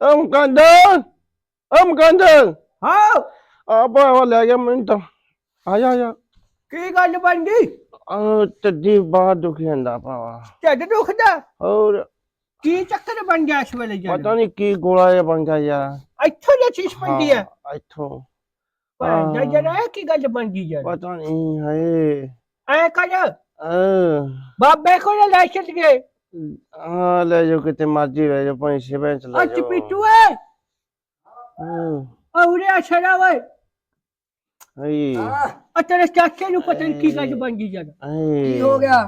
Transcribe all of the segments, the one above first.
ਓ ਮਕੰਦਰ ਓ ਮਕੰਦਰ ਹਾਂ ਆ ਬਾਵਾ ਲੈ ਗਿਆ ਮੈਨੂੰ ਤਾਂ ਆ ਜਾ ਆ ਜਾ ਕੀ ਗੱਲ ਬਣ ਗਈ ਆ ਟੱਡੀ ਬਾਹਰ ਦੁਖੀ ਜਾਂਦਾ ਪਾਵਾ ਢਿੱਡ ਦੁਖਦਾ ਹੋਰ ਕੀ ਚੱਕਰ ਬਣ ਗਿਆ ਇਸ ਵੇਲੇ ਯਾਰ ਪਤਾ ਨਹੀਂ ਕੀ ਗੋਲਾ ਜਿਹਾ ਬਣ ਗਿਆ ਯਾਰ ਇੱਥੋਂ ਜੇ ਚੀਜ਼ ਪੈਂਦੀ ਹੈ ਇੱਥੋਂ। ਯਾਰ ਇਹ ਕੀ ਗੱਲ ਬਣ ਗਈ ਯਾਰ ਪਤਾ ਨਹੀਂ ਹਾਏ ਐ ਕਰ ਬਾਬੇ ਕੋਲ ਲੈ ਚੱਲ ਗਏ ਆ ਲੈ ਜਾਓ ਕਿਤੇ ਮਰਜ਼ੀ ਲੈ ਜਾਓ ਭਾਈ ਸਿਵੇਂ ਚ ਲੈ ਅੱਜ ਜਾਓ। ਪੀਟੂ ਐ ਹਾਂ, ਔਰੇ ਅਛੜਾ ਵੇ ਹਾਏ ਆ ਤੇਰੇ ਚਾਚੇ ਨੂੰ ਪਤਾ ਨਹੀਂ ਕੀ ਗੱਲ ਬਣ ਗਈ ਹਾਏ ਕੀ ਹੋ ਗਿਆ?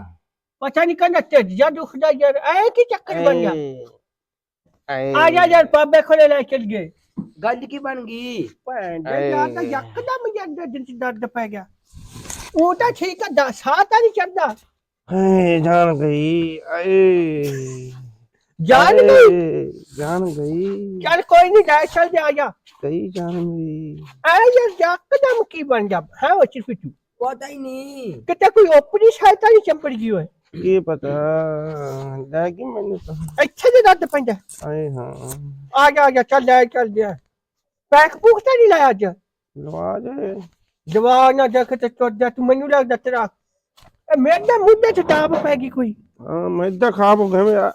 ਪਤਾ ਨਹੀਂ ਕਹਿੰਦਾ ਢਿੱਡ ਜਾਂ ਦੁਖਦਾ ਯਾਰ। ਐ ਕੀ ਚੱਕਰ ਬਣ ਗਿਆ ਆ ਜਾ ਯਾਰ ਬਾਬੇ ਕੋਲ ਲੈ ਚੱਲ ਗਏ। ਗੱਲ ਕੀ ਬਣ ਗਈ? ਭੈਣ ਦੇ। ਯਾਰ ਤਾਂ ਯਕਦਮ ਯਾਰ ਦਿਲ ਚ ਦਰਦ ਪੈ ਗਿਆ। ਉਹ ਤਾਂ ਠੀਕ ਆ ਦਾ- ਸਾਹ ਤਾਂ ਨਹੀਂ ਚੜਦਾ। ਹਾਏ ਜਾਨ ਗਈ ਆਏ ਜਾਨ ਗਈ ਹਾਏ, ਜਾਨ ਗਈ ਚੱਲ ਕੋਈ ਨਹੀਂ ਲੈ ਚੱਲ ਜਾ ਜਾ ਗਈ ਜਾਨ ਗਈ ਐ ਯਾਰ ਯਕਦਮ ਕੀ ਬਣ ਜਾ ਹੈ ਉਹ ਚਿਰ ਪਿੱਛੂ ਪਤਾ ਹੀ ਨਹੀਂ ਕਿਤੇ ਕੋਈ ਓਪਰੀ ਸ਼ਾਇਤਾ ਨਹੀਂ ਚੰਪੜ ਗਈ ਹੋਏ ਕੀ ਪਤਾ ਲੈ ਕਿ ਮੈਨੂੰ ਤਾਂ ਇੱਥੇ ਦੇ ਦਰਦ ਪੈਂਦਾ ਆਏ ਹਾਂ ਆ ਜਾ ਆ ਜਾ ਚੱਲ ਲੈ ਚੱਲ ਜਾ ਪੈਕ ਪੂਕ ਤਾਂ ਨਹੀਂ ਲਾਇਆ ਅੱਜ ਲਵਾ ਦੇ ਜਵਾਨ ਨਾ ਦੇਖ ਤੇ ਚੁੱਟ ਜਾ ਤੂੰ ਮੈਨੂੰ ਲੱਗਦਾ ਤੇਰਾ ਇਹ ਮੇਰੇ ਮੁੱਢੇ ਚ ਟਾਪ ਪੈ ਗਈ ਕੋਈ। ਹਾਂ ਮੈਂ ਤਾਂ ਖਾਬ ਹੋ ਗਿਆ ਮੇਰਾ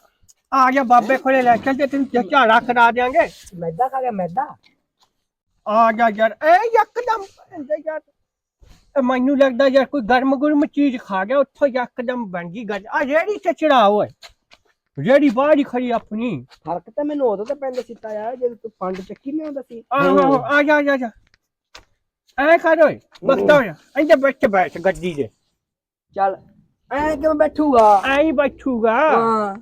ਆ ਜਾ ਬਾਬੇ ਕੋਲੇ ਲੈ ਚੱਲ ਤੇ ਤੈਨੂੰ ਝਾੜਾ ਕਰਾ ਦੇਾਂਗੇ ਮੈਦਾ ਖਾ ਗਿਆ ਮੈਦਾ? ਆ ਜਾ ਯਾਰ ਐ ਯਕਦਮ ਪੈਂਦਾ ਯਾਰ। ਇਹ ਮੈਨੂੰ ਲੱਗਦਾ ਯਾਰ ਕੋਈ ਗਰਮ ਗੁਰਮ ਚੀਜ਼ ਖਾ ਗਿਆ ਉੱਥੋਂ ਯਕਦਮ ਬਣ ਗਈ ਗੱਲ। ਆ ਰੇੜੀ ਤੇ ਚੜਾ ਓਏ। ਰੇੜੀ ਬਾਹਰ ਖੜੀ ਆਪਣੀ। ਫ਼ਰਕ ਤਾਂ ਮੈਨੂੰ ਉਦੋਂ ਤਾਂ ਪੈਂਦਾ ਸੀ ਤਾਇਆ ਜਦੋਂ ਤੂੰ ਪੰਡ ਚੱਕੀ ਨਹੀਂ ਹੁੰਦਾ ਸੀ। ਆਹੋ ਆ ਜਾ ਆ ਜਾ, ਆ ਜਾ ਐ ਕਰ ਓਏ ਬਖਤਾ ਹੋਇਆ। ਇੰਦੇ ਬੈਠ ਬੈਠ ਗੱਡੀ ਦੇ ਚੱਲ ਐ ਕਿਵੇਂ ਬੈਠੂਗਾ? ਐਂ ਹੀ ਬੈਠੂਗਾ। ਹਾਂ।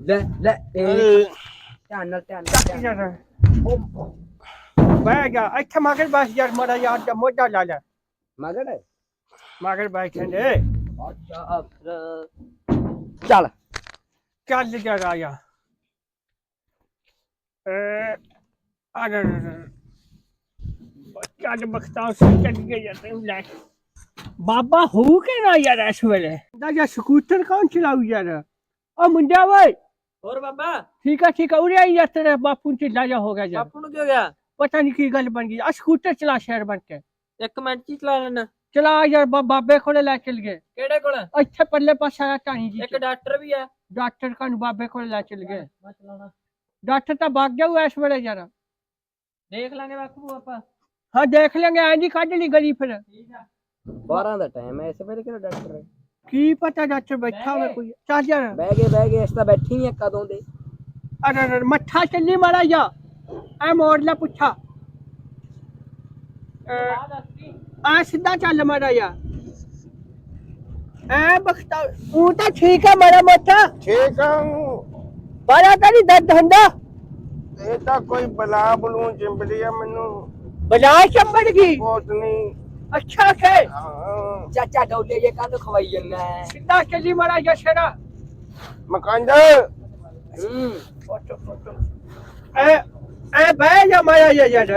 ਲੈ ਲੈ ਇਹ ਧਿਆਨ ਨਾਲ ਧਿਆਨ ਨਾਲ ਧਿਆਨ ਨਾਲ। ਉਹ ਬਹਿ ਜਾ ਇੱਥੇ ਮਗਰ ਬਸ ਯਾਰ ਮੜਾ ਯਾਰ ਦਾ ਮੋਢਾ ਲਾ ਲੈ। ਮਗੜ ਮਗਰ ਬੈਠੇ ਨੇ ਅੱਛਾ ਫਿਰ ਚੱਲ। ਚੱਲ ਜਰਾ ਆ ਅ ਜਾ। ਚੱਲ ਬਖਤਾਉ ਸੇ ਚੱਲ ਗਿਆ ਯਾਰ ਤੈਨੂੰ ਲੈ ਕੇ। ਬਾਬਾ ਹੋ ਕੇ ਨਾ ਯਾਰ ਇਸ ਵੇਲੇ ਦਾ ਜਾਂ ਸਕੂਟਰ ਕੌਣ ਚਲਾਉ ਯਾਰ ਉਹ ਮੁੰਡਿਆ ਓਏ ਹੋਰ ਬਾਬਾ ਠੀਕ ਆ ਠੀਕ ਆ ਉਰੇ ਆਈ ਯਾਰ ਤੇਰੇ ਬਾਪੂ ਨੂੰ ਢਿੱਲਾ ਜਾ ਹੋ ਗਿਆ ਯਾਰ ਬਾਪੂ ਨੂੰ ਕੀ ਹੋ ਗਿਆ ਪਤਾ ਨਹੀਂ ਕੀ ਗੱਲ ਬਣ ਗਈ ਆ ਸਕੂਟਰ ਚਲਾ ਸ਼ਹਿਰ ਬਣ ਕੇ ਇੱਕ ਮਿੰਟ ਚ ਹੀ ਚਲਾ ਲੈਣਾ ਚਲਾ ਯਾਰ ਬਾ- ਬਾਬੇ ਕੋਲੇ ਲੈ ਚੱਲ ਗਏ ਕਿਹੜੇ ਕੋਲ ਇੱਥੇ ਪੱਲੇ ਪਾਸੇ ਆਇਆ ਟਾਣੀ ਜੀ ਇੱਕ ਡਾਕਟਰ ਵੀ ਆ ਡਾਕਟਰ ਕਾਨੂੰ ਬਾਬੇ ਕੋਲੇ ਲੈ ਚੱਲ ਗਏ ਮੈਂ ਚਲਾਉਣਾ ਡਾਕਟਰ ਤਾਂ ਭਾਗ ਗਿਆ ਹੋਇਆ ਇਸ ਵੇਲੇ ਯਾਰ ਦੇਖ ਲਾਂਗੇ ਬਾਪੂ ਆਪਾਂ ਹਾਂ ਦੇਖ ਲਾਂਗੇ ਐਂ ਜੀ ਕੱਢ ਲਈ ਗਲੀ ਫਿਰ ਠੀਕ ਆ 12 ਦਾ ਟਾਈਮ ਹੈ ਇਸ ਵੇਲੇ ਕਿਹੜਾ ਡਾਕਟਰ ਹੈ? ਕੀ ਪਤਾ ਡਾਕਟਰ ਬੈਠਾ ਹੋਵੇ ਕੋਈ? ਚੱਲ ਯਾਰ ਬਹਿ ਗਏ ਬਹਿ ਗਏ ਇਸ ਤਾਂ ਬੈਠੀ ਨਹੀਂ ਕਦੋਂ ਦੇ। ਅਰੇ ਅਰੇ ਮੱਠਾ ਚੱਲੀ ਮਾਰਾ ਜਾ ਐ ਮੋੜ ਲੈ ਪੁੱਛਾ। ਆ ਸਿੱਧਾ ਚੱਲ ਮਾਰਾ ਜਾ ਐ ਬਖਤਾ ਉਹ ਤਾਂ ਠੀਕ ਹੈ ਮਾਰਾ ਮੱਠਾ ਠੀਕ ਆ। ਬਾਰਾ ਤਾਂ ਨਹੀਂ ਦਰਦ ਹੁੰਦਾ। ਇਹ ਤਾਂ ਕੋਈ ਬਲਾ ਬਲੂ ਚਿੰਬੜੀ ਆ ਮੈਨੂੰ। ਬਲਾ ਚੰਬੜ ਗਈ। ਬਹੁਤ ਨਹੀਂ ਅੱਛਾ ਕੇ ਹਾਂ। ਚਾਚਾ ਡੋਲੇ ਜੇ ਕਾਹਦੋਂ ਖਵਾਈ ਜੰਨਾ ਸਿੱਧਾ ਚੱਲੀ ਮਾਰਾ ਜਾ ਸ਼ਰਾ ਮਕੰਦਰ ਹੂੰ। Photo photo. ਐ ਐ ਬਹਿ ਜਾ ਮਾਰਾ ਜਾ ਯਾਰ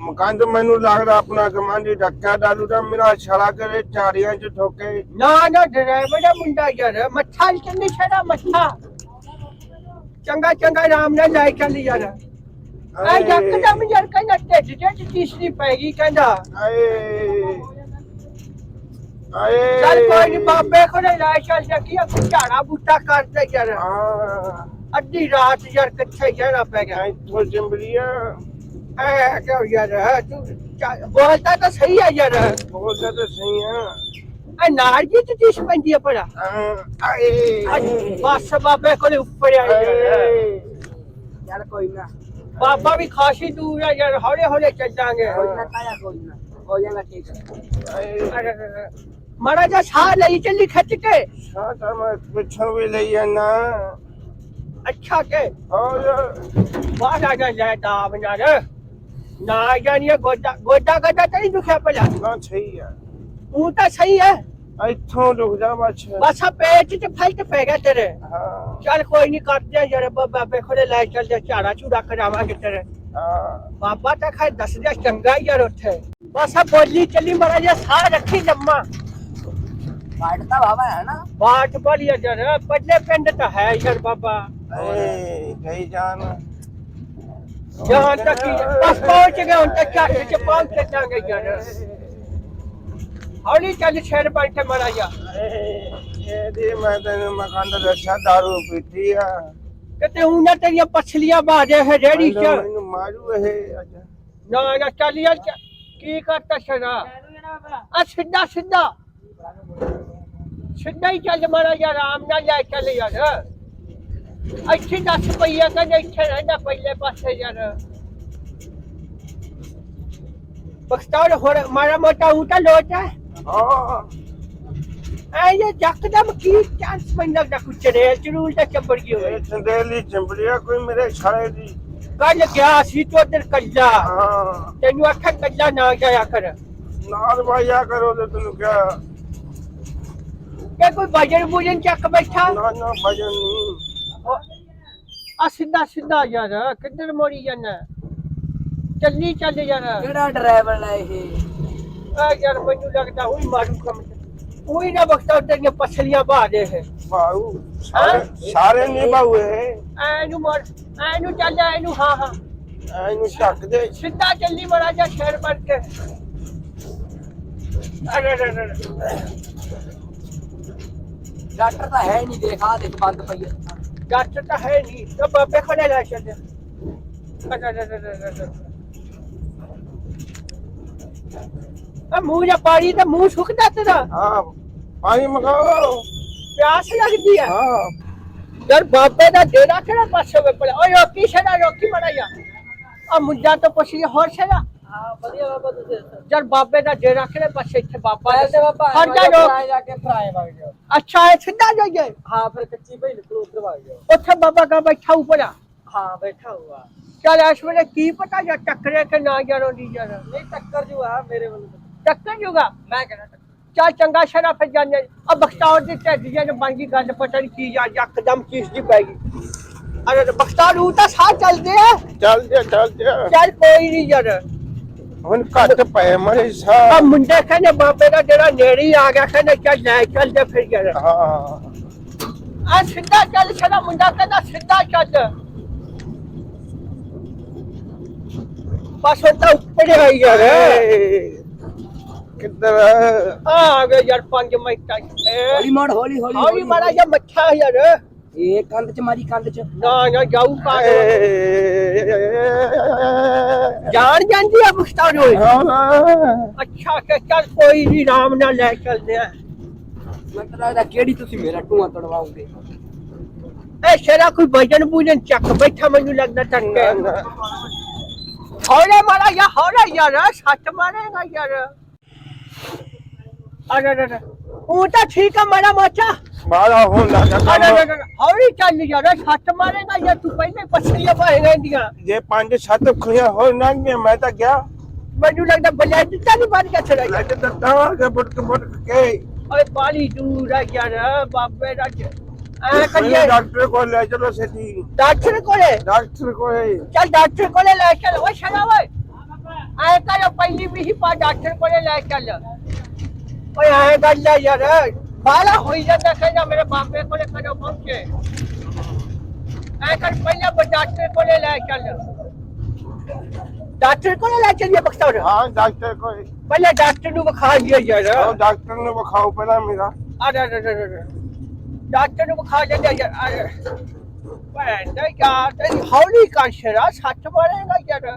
ਮਕੰਦ ਮੈਨੂੰ ਲੱਗਦਾ ਆਪਣਾ ਕਮਾਂਡੀ ਡੱਕਾ ਡਾਲੂ ਦਾ ਮੇਰਾ ਛੜਾ ਕਰੇ ਝਾੜੀਆਂ ਚ ਠੋਕੇ। ਨਾ ਨਾ ਡਰਾਈਵਰ ਦਾ ਮੁੰਡਾ ਯਾਰ। ਮੱਥਾ ਚੱਲੀ ਛੜਾ ਮੱਥਾ। ਚੰਗਾ ਚੰਗਾ ਆਰਾਮ ਨਾਲ ਲੈ ਚੱਲੀ ਯਾਰ। ਆ ਯਕਦਮ ਯਾਰ ਕਹਿੰਦਾ ਢਿੱਡ ਜੇ ਤੀਸਰੀ ਪੈ ਗਈ ਕਹਿੰਦਾ। ਆਏ। ਆਏ। ਚੱਲ ਕੋਈ ਨਹੀਂ ਬਾਬੇ ਕੋਲ ਲੈ ਚੱਲ ਜਾ ਕੀ ਆਪੂ ਝਾੜਾ ਬੂਟਾ ਕਰਦੇ ਯਾਰ। ਹਾਂ। ਅੱਧੀ ਰਾਤ ਯਾਰ ਕਿੱਥੇ ਜਾਣਾ ਪੈ ਗਿਆ। ਇੱਥੋਂ ਚਿੰਬੜੀਆ। ਐ ਕਿਉਂ ਯਾਰ ਤੂੰ ਬੋਲਦਾ ਤਾਂ ਸਹੀ ਆ ਯਾਰ। ਬੋਲਦਾ ਤਾਂ ਸਹੀ ਆ। ਐ ਨਾਲ ਜੀ ਤੇ ਤੀਸ ਪੈਂਦੀ ਆ ਪੜਾ ਹਾਂ, ਆਏ। ਬਸ ਬਾਬੇ ਕੋਲੇ ਉੱਪਰ ਆ ਯਾਰ। ਕੋਈ ਨਾ। ਬਾਬਾ ਵੀ ਖਾਸੀ ਦੂਰ ਆ ਯਾਰ ਹੌਲੇ ਹੌਲੇ ਚੱਲਾਂਗੇ। ਹੋ ਜਾਏਗਾ ਠੀਕ। ਮਾੜਾ ਜਿਹਾ ਸਾਹ ਲਈ ਚੱਲੀ ਖਿੱਚ ਕੇ। ਸਾਡਾ ਮੈਂ ਪਿੱਛੋਂ ਵੀ ਲਈ ਜਾਣਾ ਅੱਛਾ ਕੇ। ਹੋਰ? ਬਾਹਰ ਆ ਜਾ ਲੈ ਦਾਬ ਯਾਰ ਨਾ ਜਾਨੀਏ ਗੋਡਾ ਗੋਡਾ ਗੋਡਾ ਤਾਂ ਨਹੀਂ ਦੁਖਿਆ ਪਹਿਲਾਂ ਨਾ ਸਹੀ ਆ। ਉਹ ਤਾਂ ਸਹੀ ਹੈ ਇੱਥੋਂ ਰੁਕ ਜਾ ਬਸ। ਬਸ ਆ ਪੇਟ ਚ ਫਲਟ ਪੈ ਗਿਆ ਤੇਰੇ। ਹਾਂ। ਚੱਲ ਕੋਈ ਨਹੀਂ ਕਰਦੇ ਆ ਯਾਰ ਬਾਬਾ ਬੇਖੋਲੇ ਲੈ ਚੱਲ ਜਾ ਝਾੜਾ ਝੂੜਾ ਕਰਾਵਾਂਗੇ ਤੇਰੇ। ਹਾਂ। ਬਾਬਾ ਤਾਂ ਖਾਏ ਦੱਸ ਦਿਆ ਚੰਗਾ ਹੀ ਯਾਰ ਉੱਥੇ। ਬਸ ਆ ਬੋਲੀ ਚੱਲੀ ਮਾੜਾ ਜਿਹਾ ਸਾਹ ਰੱਖੀ ਲੰਮਾ। ਵਾਟ ਤਾਂ ਵਾਵਾ ਹੈ ਨਾ। ਬਾਟ ਬੜੀ ਯਾਰ ਪੱਲੇ ਪਿੰਡ ਤਾਂ ਹੈ ਯਾਰ ਬਾਬਾ। ਏ ਗਈ ਜਾਨ। ਜਹਾਂ ਤੱਕ ਹੀ ਬਸ ਪਹੁੰਚ ਗਏ ਹੁਣ ਤੱਕ ਚੱਕ ਚ ਪਹੁੰਚ ਜਾਵਾਂਗੇ ਯਾਰ। ਹੌਲੀ ਚੱਲ ਸ਼ਹਿਰ ਬੈਠੇ ਮਰਾ ਜਾ ਇਹਦੀ ਮੈਂ ਤੈਨੂੰ ਮਕਾਨ ਦਾ ਦੱਸਿਆ ਦਾਰੂ ਪੀਤੀ ਆ ਕਿਤੇ ਉਹਨਾਂ ਤੇਰੀਆਂ ਪਛਲੀਆਂ ਬਾਜੇ ਹੈ ਰੇੜੀ ਚ ਮੈਨੂੰ ਮੈਨੂੰ ਮਾਰੂ ਇਹ ਅੱਜ ਨਾ ਨਾ ਚੱਲ ਯਾਰ ਚ- ਕੀ ਕਰਤਾ ਸ਼ਰਾ ਆ ਸਿੱਧਾ ਸਿੱਧਾ ਸਿੱਧਾ ਹੀ ਚੱਲ ਮਾਰਾ ਯਾਰ ਆਰਾਮ ਨਾਲ ਲੈ ਚੱਲ ਯਾਰ ਇੱਥੇ ਦੱਸ ਪਈਆ ਕਹਿੰਦੇ ਇੱਥੇ ਰਹਿੰਦਾ ਪਹਿਲੇ ਪਾਸੇ ਯਾਰ ਬਖਤਾਰ ਹੋਰ ਮਾਰਾ ਮੋਟਾ ਉਟਾ ਲੋਟ ਹੈ ਹਾਂ। ਐ ਇਹ ਜੱਕਦਮ ਕੀ ਚਾਂਸ ਪੈਂਦਾ ਦਾ ਕੁਛ ਰੇ ਚਰੂਲ ਦਾ ਚੱਪੜ ਗਈ ਹੋਵੇ। ਇਹ ਚੰਦੇਲੀ ਚੰਬੜੀਆ ਕੋਈ ਮੇਰੇ ਛਾਲੇ ਦੀ। ਕੱਲ ਗਿਆ ਸੀ ਤੋਂ ਦਰ ਕੱਲਾ। ਹਾਂ। ਤੈਨੂੰ ਆਖਿਆ ਕੱਲਾ ਨਾ ਜਾਇਆ ਕਰ। ਨਾਲ ਵਾਇਆ ਕਰੋ ਤੇ ਤੈਨੂੰ ਕਿਹਾ। ਕਿ ਕੋਈ ਬਾਜਰ ਬੂਜਨ ਚੱਕ ਬੈਠਾ? ਨਾ ਨਾ ਭਜਨ ਨਹੀਂ। ਆ ਸਿੱਧਾ ਸਿੱਧਾ ਯਾਰ ਕਿੱਧਰ ਮੋੜੀ ਜਾਣਾ ਚੱਲੀ ਚੱਲ ਯਾਰ। ਕਿਹੜਾ ਡਰਾਈਵਰ ਹੈ ਇਹ? ਆ ਯਾਰ ਮੈਨੂੰ ਲੱਗਦਾ ਉਹੀ ਮਾਰੂ ਕੰਮ ਉਹੀ ਨਾ ਬਖਤਾ ਤੇਰੀਆਂ ਪਛਲੀਆਂ ਬਾ ਦੇ ਹੈ ਬਾਉ ਸਾਰੇ ਸਾਰੇ ਨਹੀਂ ਬਾਉਏ ਐ ਨੂੰ ਮਾਰ ਐ ਨੂੰ ਚੱਲ ਐ ਨੂੰ ਹਾਂ ਹਾਂ ਇਹਨੂੰ ਚੱਕ ਦੇ ਸਿੱਧਾ ਚੱਲੀ ਮਰਾ ਜਾ ਸ਼ਹਿਰ ਬਣ ਕੇ ਅਰੇ ਅਰੇ ਅਰੇ ਡਾਕਟਰ ਤਾਂ ਹੈ ਨਹੀਂ ਦੇਖ ਆ ਦੇਖ ਬੰਦ ਪਈ ਹੈ ਡਾਕਟਰ ਤਾਂ ਹੈ ਨਹੀਂ ਤਾਂ ਬਾਬੇ ਕੋਲੇ ਲੈ ਚੱਲ ਅਰੇ ਅਰੇ ਅਰੇ ਅਰੇ ਅਰੇ ਆ ਮੂੰਹ ਜਾਂ ਪਾਣੀ ਤੇ ਮੂੰਹ ਸੁੱਕਦਾ ਤੇਰਾ। ਹਾਂ ਪਾਣੀ ਮਗਾਓ। ਪਿਆਸ ਲੱਗਦੀ ਹੈ ਹਾਂ। ਯਾਰ ਬਾਬੇ ਦਾ ਡੇਰਾ ਕਿਹੜਾ ਪਾਸੇ ਵੇ ਪੜਿਆ ਓਏ ਰੋਕੀ ਛੜਾ ਰੋਕੀ ਮੜਾ ਜਾ ਆ ਮੁੰਡਾ ਤੋਂ ਪੁੱਛੀ ਹੋਰ ਛੜਾ ਹਾਂ ਵਧੀਆ ਬਾਬਾ ਤੁਸੀਂ ਯਾਰ ਬਾਬੇ ਦਾ ਡੇਰਾ ਕਿਹੜੇ ਪਾਸੇ? ਇੱਥੇ ਬਾਬਾ ਤੇ ਬਾਬਾ ਹਟ ਜਾ ਰੋਕ। ਜਾ ਕੇ ਫਰਾਏ ਵਗ ਜਾਓ। ਅੱਛਾ ਇਹ ਸਿੱਧਾ ਜਾਈਏ। ਹਾਂ ਫਿਰ ਕੱਚੀ ਭਾਈ ਨਿਕਲੋ ਉਧਰ ਵਗ ਜਾਓ। ਉੱਥੇ ਬਾਬਾ ਕਾ ਬੈਠਾ ਉੱਪਰ ਹਾਂ ਬੈਠਾ ਹੁਆ ਚੱਲ ਇਸ ਵੇਲੇ ਕੀ ਪਤਾ ਜਾਂ ਟੱਕਰੇ ਕਿ ਨਾ ਜਾਣੋ ਦੀ ਯਾਰ ਨਹੀਂ ਟੱਕਰ ਜੂ ਆ ਮੇਰੇ ਵੱਲੋਂ ਟੱਕਰ ਜੂਗਾ ਮੈਂ ਕਹਿੰਦਾ ਟੱਕਰ ਚੱਲ ਚੰਗਾ ਸ਼ਰਾ ਫਿਰ ਜਾਣੇ ਆ ਬਖਤਾਵਰ ਦੀ ਢੱਡ ਜਿਹਨੇ ਬਣ ਗਈ ਗੱਲ ਪਤਾ ਨਹੀਂ ਕੀ ਜਾਂ ਯਕਦਮ ਚੀਜ਼ ਦੀ ਪੈ ਗਈ ਅਰੇ ਬਖਤਾਵਰ ਉਹ ਤਾਂ ਸਾਹ ਚੱਲਦੇ ਆ ਚੱਲ ਜਾ ਚੱਲ ਜਾ ਚੱਲ ਕੋਈ ਨਹੀਂ ਯਾਰ ਹੁਣ ਘੱਟ ਪਏ ਮਰੇ ਆ ਸਾਹ ਮੁੰਡੇ ਕਹਿੰਦੇ ਬਾਬੇ ਦਾ ਜਿਹੜਾ ਨੇੜੇ ਹੀ ਆ ਗਿਆ ਕਹਿੰਦੇ ਚੱਲ ਲੈ ਚੱਲ ਤੇ ਫਿਰ ਯਾਰ ਹਾਂ ਆ ਸਿੱਧਾ ਚੱਲ ਛੜਾ ਮੁੰਡਾ ਕਹਿੰਦਾ ਸਿੱਧਾ ਚੱਲ ਬਸ ਉਹ ਤਾਂ ਉੱਪਰ ਹੀ ਯਾਰ ਏ, ਕਿੱਧਰ? ਆ ਗਿਆ ਯਾਰ 5 ਮਿੰਟ ਹੌਲੀ ਮਾਰ ਹੌਲੀ ਹੌਲੀ ਹੌਲੀ ਮਾਰਾ ਜਾਂ ਮੱਛਾ ਯਾਰ। ਇਹ ਕੰਧ ਚ ਮਾਰੀ ਕੰਧ ਚ। ਨਾ ਨਾ ਜਾਊ ਪਾ ਜਾਣ ਜਾਂਦੀ ਆ ਬਖਤਾਰ ਹੋਏ ਅੱਛਾ ਕਿ ਚੱਲ ਕੋਈ ਨਹੀਂ ਰਾਮ ਨਾਲ ਲੈ ਚੱਲਦੇ ਆ। ਮੈਂ ਤਾਂ ਲੱਗਦਾ ਕਿਹੜੀ ਤੁਸੀਂ ਮੇਰਾ ਟੂਆ ਤੜਵਾਓਗੇ। ਇਹ ਸ਼ੇਰਾ ਕੋਈ ਵਜਨ ਬੂਜਨ ਚੱਕ ਬੈਠਾ ਮੈਨੂੰ ਲੱਗਦਾ ਟੱਕੇ। ਹੌਲੇ ਮਾਰਾ ਯਾ ਹੌਲੇ ਯਾਰ ਸੱਟ ਮਾਰੇਗਾ ਯਾਰ। ਅਰੇ ਉਹ ਤਾਂ ਠੀਕ ਆ ਮਾਰਾ ਮੋਚਾ ਮਾਰਾ ਹੁਣ ਲੱਗਾ ਅਰੇ ਅਰੇ ਕੰਮ। ਅਰੇ, ਹੌਲੀ ਚੱਲ ਯਾਰ ਸੱਟ ਮਾਰੇਗਾ ਯਾਰ ਤੂੰ ਪਹਿਲੇ ਪਛਲੀਆਂ ਪਾਏਗਾ ਇੰਦੀਆਂ ਜੇ ਪੰਜ ਸੱਤ ਖੁਲੀਆਂ ਹੋ ਨਾ ਮੈਂ ਤਾਂ ਗਿਆ। ਮੈਨੂੰ ਲੱਗਦਾ ਬਲੈਡ ਤਾਂ ਨਹੀਂ ਬਣ ਗਿਆ ਛੜਾ ਲੱਗ ਦਿੱਤਾ ਕਿ ਬੁਟਕ ਬੁਟਕ ਕੇ। ਓਏ ਬਾਲੀ ਦੂਰ ਆ ਯਾਰ ਬਾਬੇ ਦਾ ਐ ਮੈਨੂੰ ਕਰੀਏ। ਡਾਕਟਰ ਕੋਲ ਲੈ ਚਲੋ ਸਿੱਧੀ ਡਾਕਟਰ ਕੋਲੇ? ਡਾਕਟਰ ਕੋਲ। ਚੱਲ ਡਾਕਟਰ ਕੋਲੇ ਲੈ ਚੱਲ ਓਏ ਛੜਾ ਓਏ। ਐ ਕਰ ਪਹਿਲੀ ਵੀ ਹੀ ਪਾ ਡਾਕਟਰ ਕੋਲੇ ਲੈ ਚੱਲ। ਓਏ ਐ ਗੱਲ ਆ ਯਾਰ। ਬਾਲਾ ਹੋਈ ਜਾਂਦਾ ਕਹਿੰਦਾ ਮੇਰੇ ਬਾਪੇ ਕੋਲੇ ਕਦੋਂ ਪਹੁੰਚੇ। ਐ ਕਰ ਪਹਿਲਾਂ ਬ ਡਾਕਟਰ ਕੋਲੇ ਲੈ ਚੱਲ। ਡਾਕਟਰ ਕੋਲੇ ਲੈ ਚੱਲੀਏ ਬਖਤੌਰ ਹਾਂ ਡਾਕਟਰ ਕੋਲ। ਪਹਿਲਾਂ ਡਾਕਟਰ ਨੂੰ ਵਿਖਾ ਲਿਆ ਯਾਰ। ਉਹ ਡਾਕਟਰ ਨੂੰ ਵਿਖਾਓ ਪਹਿਲਾਂ ਮੇਰਾ। ਆ ਜਾ ਜਾ ਜਾ ਜਾ। ਡਾਕਟਰ ਨੂੰ ਵਿਖਾ ਜਾਂਦੇ ਯਾਰ ਆ ਜਾ। ਭੈਣ ਦਾ ਯਾਰ ਤੇਰੀ ਹੌਲੀ ਕਰ ਸ਼ਰਾ ਸੱਚ ਮਾਰੇਗਾ ਯਾਰ।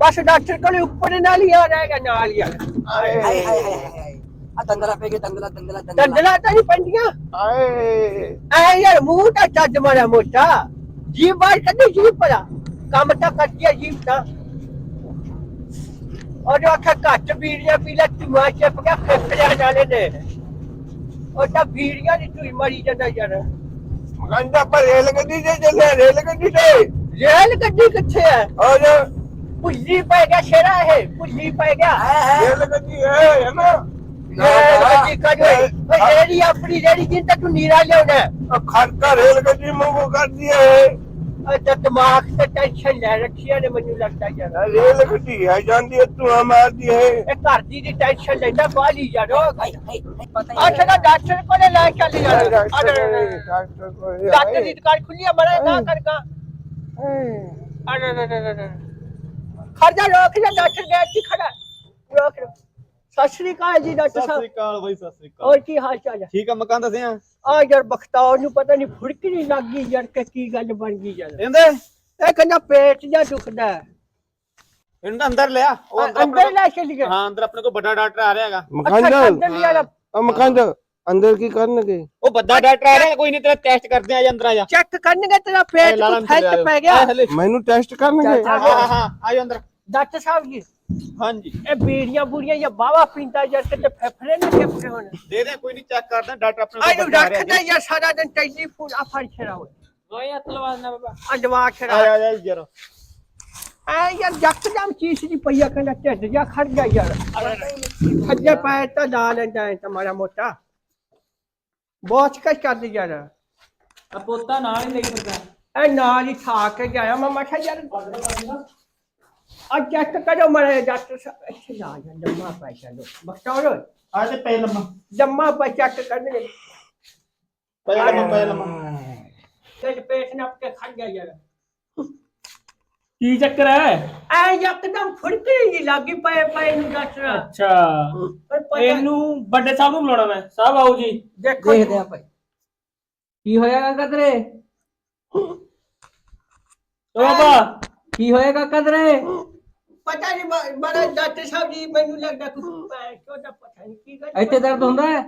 ਬਸ ਡਾਕਟਰ ਕੋਲੇ ਉੱਪਰ ਨਾਲ ਹੀ ਆ ਜਾਏਗਾ ਨਾਲ ਯਾਰ ਹਾਏ ਹਾਏ ਹਾਏ ਹਾਏ ਆ ਦੰਦਲਾ ਪੈ ਗਿਆ ਦੰਦਲਾ ਦੰਦਲਾ ਦੰਦਲਾ ਦੰਦਲਾ ਤਾਂ ਨਹੀਂ ਪੈਂਦੀਆਂ ਆਏ ਐ ਯਾਰ ਮੂੰਹ ਤਾਂ ਚੱਜ ਮਾਰਾ ਮੋਟਾ ਜੀਭ ਬਾਹਰ ਕੱਢੀ ਜੀਭ ਪੜਾ ਕੰਮ ਤਾਂ ਕਰਦੀ ਆ ਜੀਭ ਤਾਂ ਉਹ ਜੋ ਅੱਖਾਂ ਘੱਟ ਬੀੜੀਆਂ ਪੀ ਲੈ ਧੂਆ ਚਿਪ ਗਿਆ ਫੇਫੜਿਆਂ ਨਾਲੇ ਨੇ ਉਹ ਤਾਂ ਬੀੜੀਆਂ ਦੀ ਧੂਈ ਮਰੀ ਜਾਂਦਾ ਯਾਰ ਗੰਦਾ ਪਰ ਰੇਲ ਗੱਡੀ ਤੇ ਚੱਲੇ ਰੇਲ ਗੱਡੀ ਤੇ ਰੇਲ ਗੱਡੀ ਕਿੱਥੇ ਹੈ ਔਰ ਭੁੱਲੀ ਪੈ ਗਿਆ ਸ਼ੇਰਾ ਇਹ ਭੁੱਲੀ ਪੈ ਗਿਆ ਰੇਲ ਗੱਡੀ ਹੈ ਹੈ ਨਾ? ਰੇਲ ਗੱਡੀ ਕੱਢ ਰੇੜੀ ਆਪਣੀ ਰੇੜੀ ਜਿੰਨ ਤੱਕ ਤੂੰ ਨੀਰਾ ਲਿਆਉਣਾ ਹੈ। ਖੜਕਾ ਰੇਲ ਗੱਡੀ ਮੂੰਹ ਕਰਦੀ ਹੈ ਅੱਛਾ ਦਿਮਾਗ ਤੇ ਟੈਨਸ਼ਨ ਲੈ ਰੱਖੀ ਨੇ ਮੈਨੂੰ ਲੱਗਦਾ ਯਾਰ ਰੇਲ ਗੱਡੀ ਹੈ ਜਾਂਦੀ ਹੈ ਤੂੰ ਮਾਰਦੀ ਹੈ ਇਹ। ਘਰ ਦੀ ਦੀ ਟੈਨਸ਼ਨ ਲੈਂਦਾ ਬਾਲੀ ਯਾਰ ਅੱਛਾ ਨਾ ਡਾਕਟਰ ਕੋਲੇ ਲੈ ਚੱਲ ਯਾਰ ਡਾਕਟਰ ਅਰੇ ਡਾਕਟਰ ਕੋਲ ਡਾਕਟਰ ਦੀ ਦੁਕਾਨ ਖੁੱਲੀ ਹੈ ਮਰੇ ਨਾ ਹਾਏ। ਅਰੇ ਅਰੇ ਅਰੇ ਖਰਜਾ ਰੋਕ ਜਾ ਡਾਕਟਰ ਗਿਆ ਸੀ ਖੜਾ। ਰੋਕ ਰੋਕ। ਸਤਿ ਸ਼੍ਰੀ ਅਕਾਲ ਜੀ ਡਾਕਟਰ ਸਤਿ ਸਾਹਿਬ। ਸ੍ਰੀ ਅਕਾਲ ਬਾਈ ਸਤਿ ਸ੍ਰੀ ਅਕਾਲ। ਹੋਰ ਕੀ ਹਾਲ ਚਾਲ ਹੈ? ਠੀਕ ਆ ਮਕਾਨ ਦੱਸਿਆ? ਆ ਯਾਰ ਬਖਤਾਵਰ ਨੂੰ ਪਤਾ ਨਹੀਂ ਫੁੜਕੀ ਨਹੀਂ ਲੱਗ ਯਾਰ ਕਿ ਕੀ ਗੱਲ ਬਣ ਗਈ ਯਾਰ। ਇਹਦੇ ਇਹ ਕਹਿੰਦਾ ਪੇਟ ਜਾਂ ਦੁਖਦਾ ਹੈ। ਇਹਨੂੰ ਤਾਂ ਅੰਦਰ ਲਿਆ। ਉਹ ਅੰਦਰ ਆਪਣੇ ਲੈ ਚੱਲ ਗਿਆ ਕੋਲ- ਹਾਂ ਅੰਦਰ ਆਪਣੇ ਕੋਲ ਵੱਡਾ ਡਾਕਟਰ ਆ ਰਿਹਾ ਹੈਗਾ। ਮਖੰਡ। ਅੰਦਰ ਲਿਆ ਆ ਅੰਦਰ ਕੀ ਕਰਨਗੇ? ਉਹ ਵੱਡਾ ਡਾਕਟਰ ਆ ਰਿਹਾ ਕੋਈ ਨਹੀਂ ਤੇਰਾ ਟੈਸਟ ਕਰਦੇ ਆ ਜਾ ਅੰਦਰ ਆ ਜਾ। ਚੈੱਕ ਕਰਨਗੇ ਤੇਰਾ ਪੇਟ ਨੂੰ ਪੈ ਗਿਆ। ਮੈਨੂੰ ਟੈਸਟ ਕਰਨਗੇ? ਹਾਂ ਹਾਂ ਹਾਂ ਆ ਜਾ ਅੰਦਰ। ਡਾਕਟਰ ਸਾਹਿਬ ਜੀ। ਹਾਂਜੀ। ਇਹ ਬੀੜੀਆਂ ਬੁੜੀਆਂ ਜਾਂ ਬਾਵਾ ਪੀਂਦਾ ਯਾਰ ਕਿਤੇ ਫੇਫੜੇ ਨਾ ਫੇਫੜੇ ਹੋਣ। ਦੇ ਦੇ ਕੋਈ ਨਹੀਂ ਚੈੱਕ ਕਰਦਾ ਡਾਕਟਰ ਆਪਣੇ ਆਈ ਕੋਲ ਨੂੰ ਆ ਰਿਹਾ ਰੱਖਦਾ ਯਾਰ ਸਾਰਾ ਦਿਨ ਟੈਲੀਫੋਨ ਆ ਫੜ ਛੜਾ ਹੋਏ। ਓਏ ਅਤਲਵਾਦ ਨਾ ਬਾਬਾ। ਆ ਆ ਛੜਾ। ਆ ਜਾ ਜਰਾ। ਐ ਯਾਰ ਜੱਕਦਮ ਚੀਜ਼ ਦੀ ਪਈਆ ਕਹਿੰਦਾ ਢਿੱਡ ਜਾ ਖੜ ਗਿਆ ਯਾਰ। ਖੱਜੇ ਪੈਰ ਤਾਂ ਲਾ ਲੈਂਦਾ ਹੈ ਤੁਹਾਡਾ ਮੋਟਾ। ਬਹੁਤ ਕਸ਼ ਕਰਦੀ ਯਾਰ। ਆ ਪੋਤਾ ਨਾਲ ਹੀ ਲਈ ਫਿਰਦਾ ਇਹ ਨਾਲ ਹੀ ਖਾ ਕੇ ਗਿਆ ਮੈਂ ਮੈਂ ਕਿਹਾ ਯਾਰ ਆ ਚੈੱਕ ਕਰੋ ਮਰੇ? ਡਾਕਟਰ ਸਾਹਿਬ ਇੱਥੇ ਲਾ ਜਾ ਜੰਮਾ ਪੈ ਚਲੋ ਬਖਤੌਰ ਆ ਤੇ ਪੈ ਲੰਮਾ। ਜੰਮਾ ਪੈ ਚੈੱਕ ਕਰਨਗੇ ਪੈ ਲੰਮਾ ਪੈ ਲੰਮਾ। ਤੇ ਪੇਟ ਨੱਪ ਕੇ ਖੜ ਗਿਆ ਯਾਰ। ਕੀ ਚੱਕਰ ਹੈ? ਐ ਯਕਦਮ ਫੁੜਕੀ ਜੀ ਲੱਗੀ ਪਏ ਪਏ ਨੂੰ ਡਾਕਟਰ ਅੱਛਾ। ਪਰ ਪਤਾ ਇਹਨੂੰ ਵੱਡੇ ਸਾਹਿਬ ਨੂੰ ਬੁਲਾਉਣਾ ਮੈਂ। ਸਾਹਿਬ ਆਓ ਜੀ। ਦੇਖੋ ਦੇਖਦੇ ਆ ਭਾਈ। ਕੀ ਹੋਇਆ ਕਦਰੇ ਓ ਬਾਬਾ। ਕੀ ਹੋਇਆ ਕਾਕਾ ਤੇਰੇ? ਪਤਾ ਨਹੀਂ ਬੜਾ ਡਾਕਟਰ ਸਾਹਿਬ ਜੀ ਮੈਨੂੰ ਲੱਗਦਾ ਕੁਝ ਛੋਟਾ ਪਤਾ ਨਹੀਂ ਕੀ ਗੱਲ ਇੱਥੇ ਦਰਦ ਹੁੰਦਾ ਹੈ?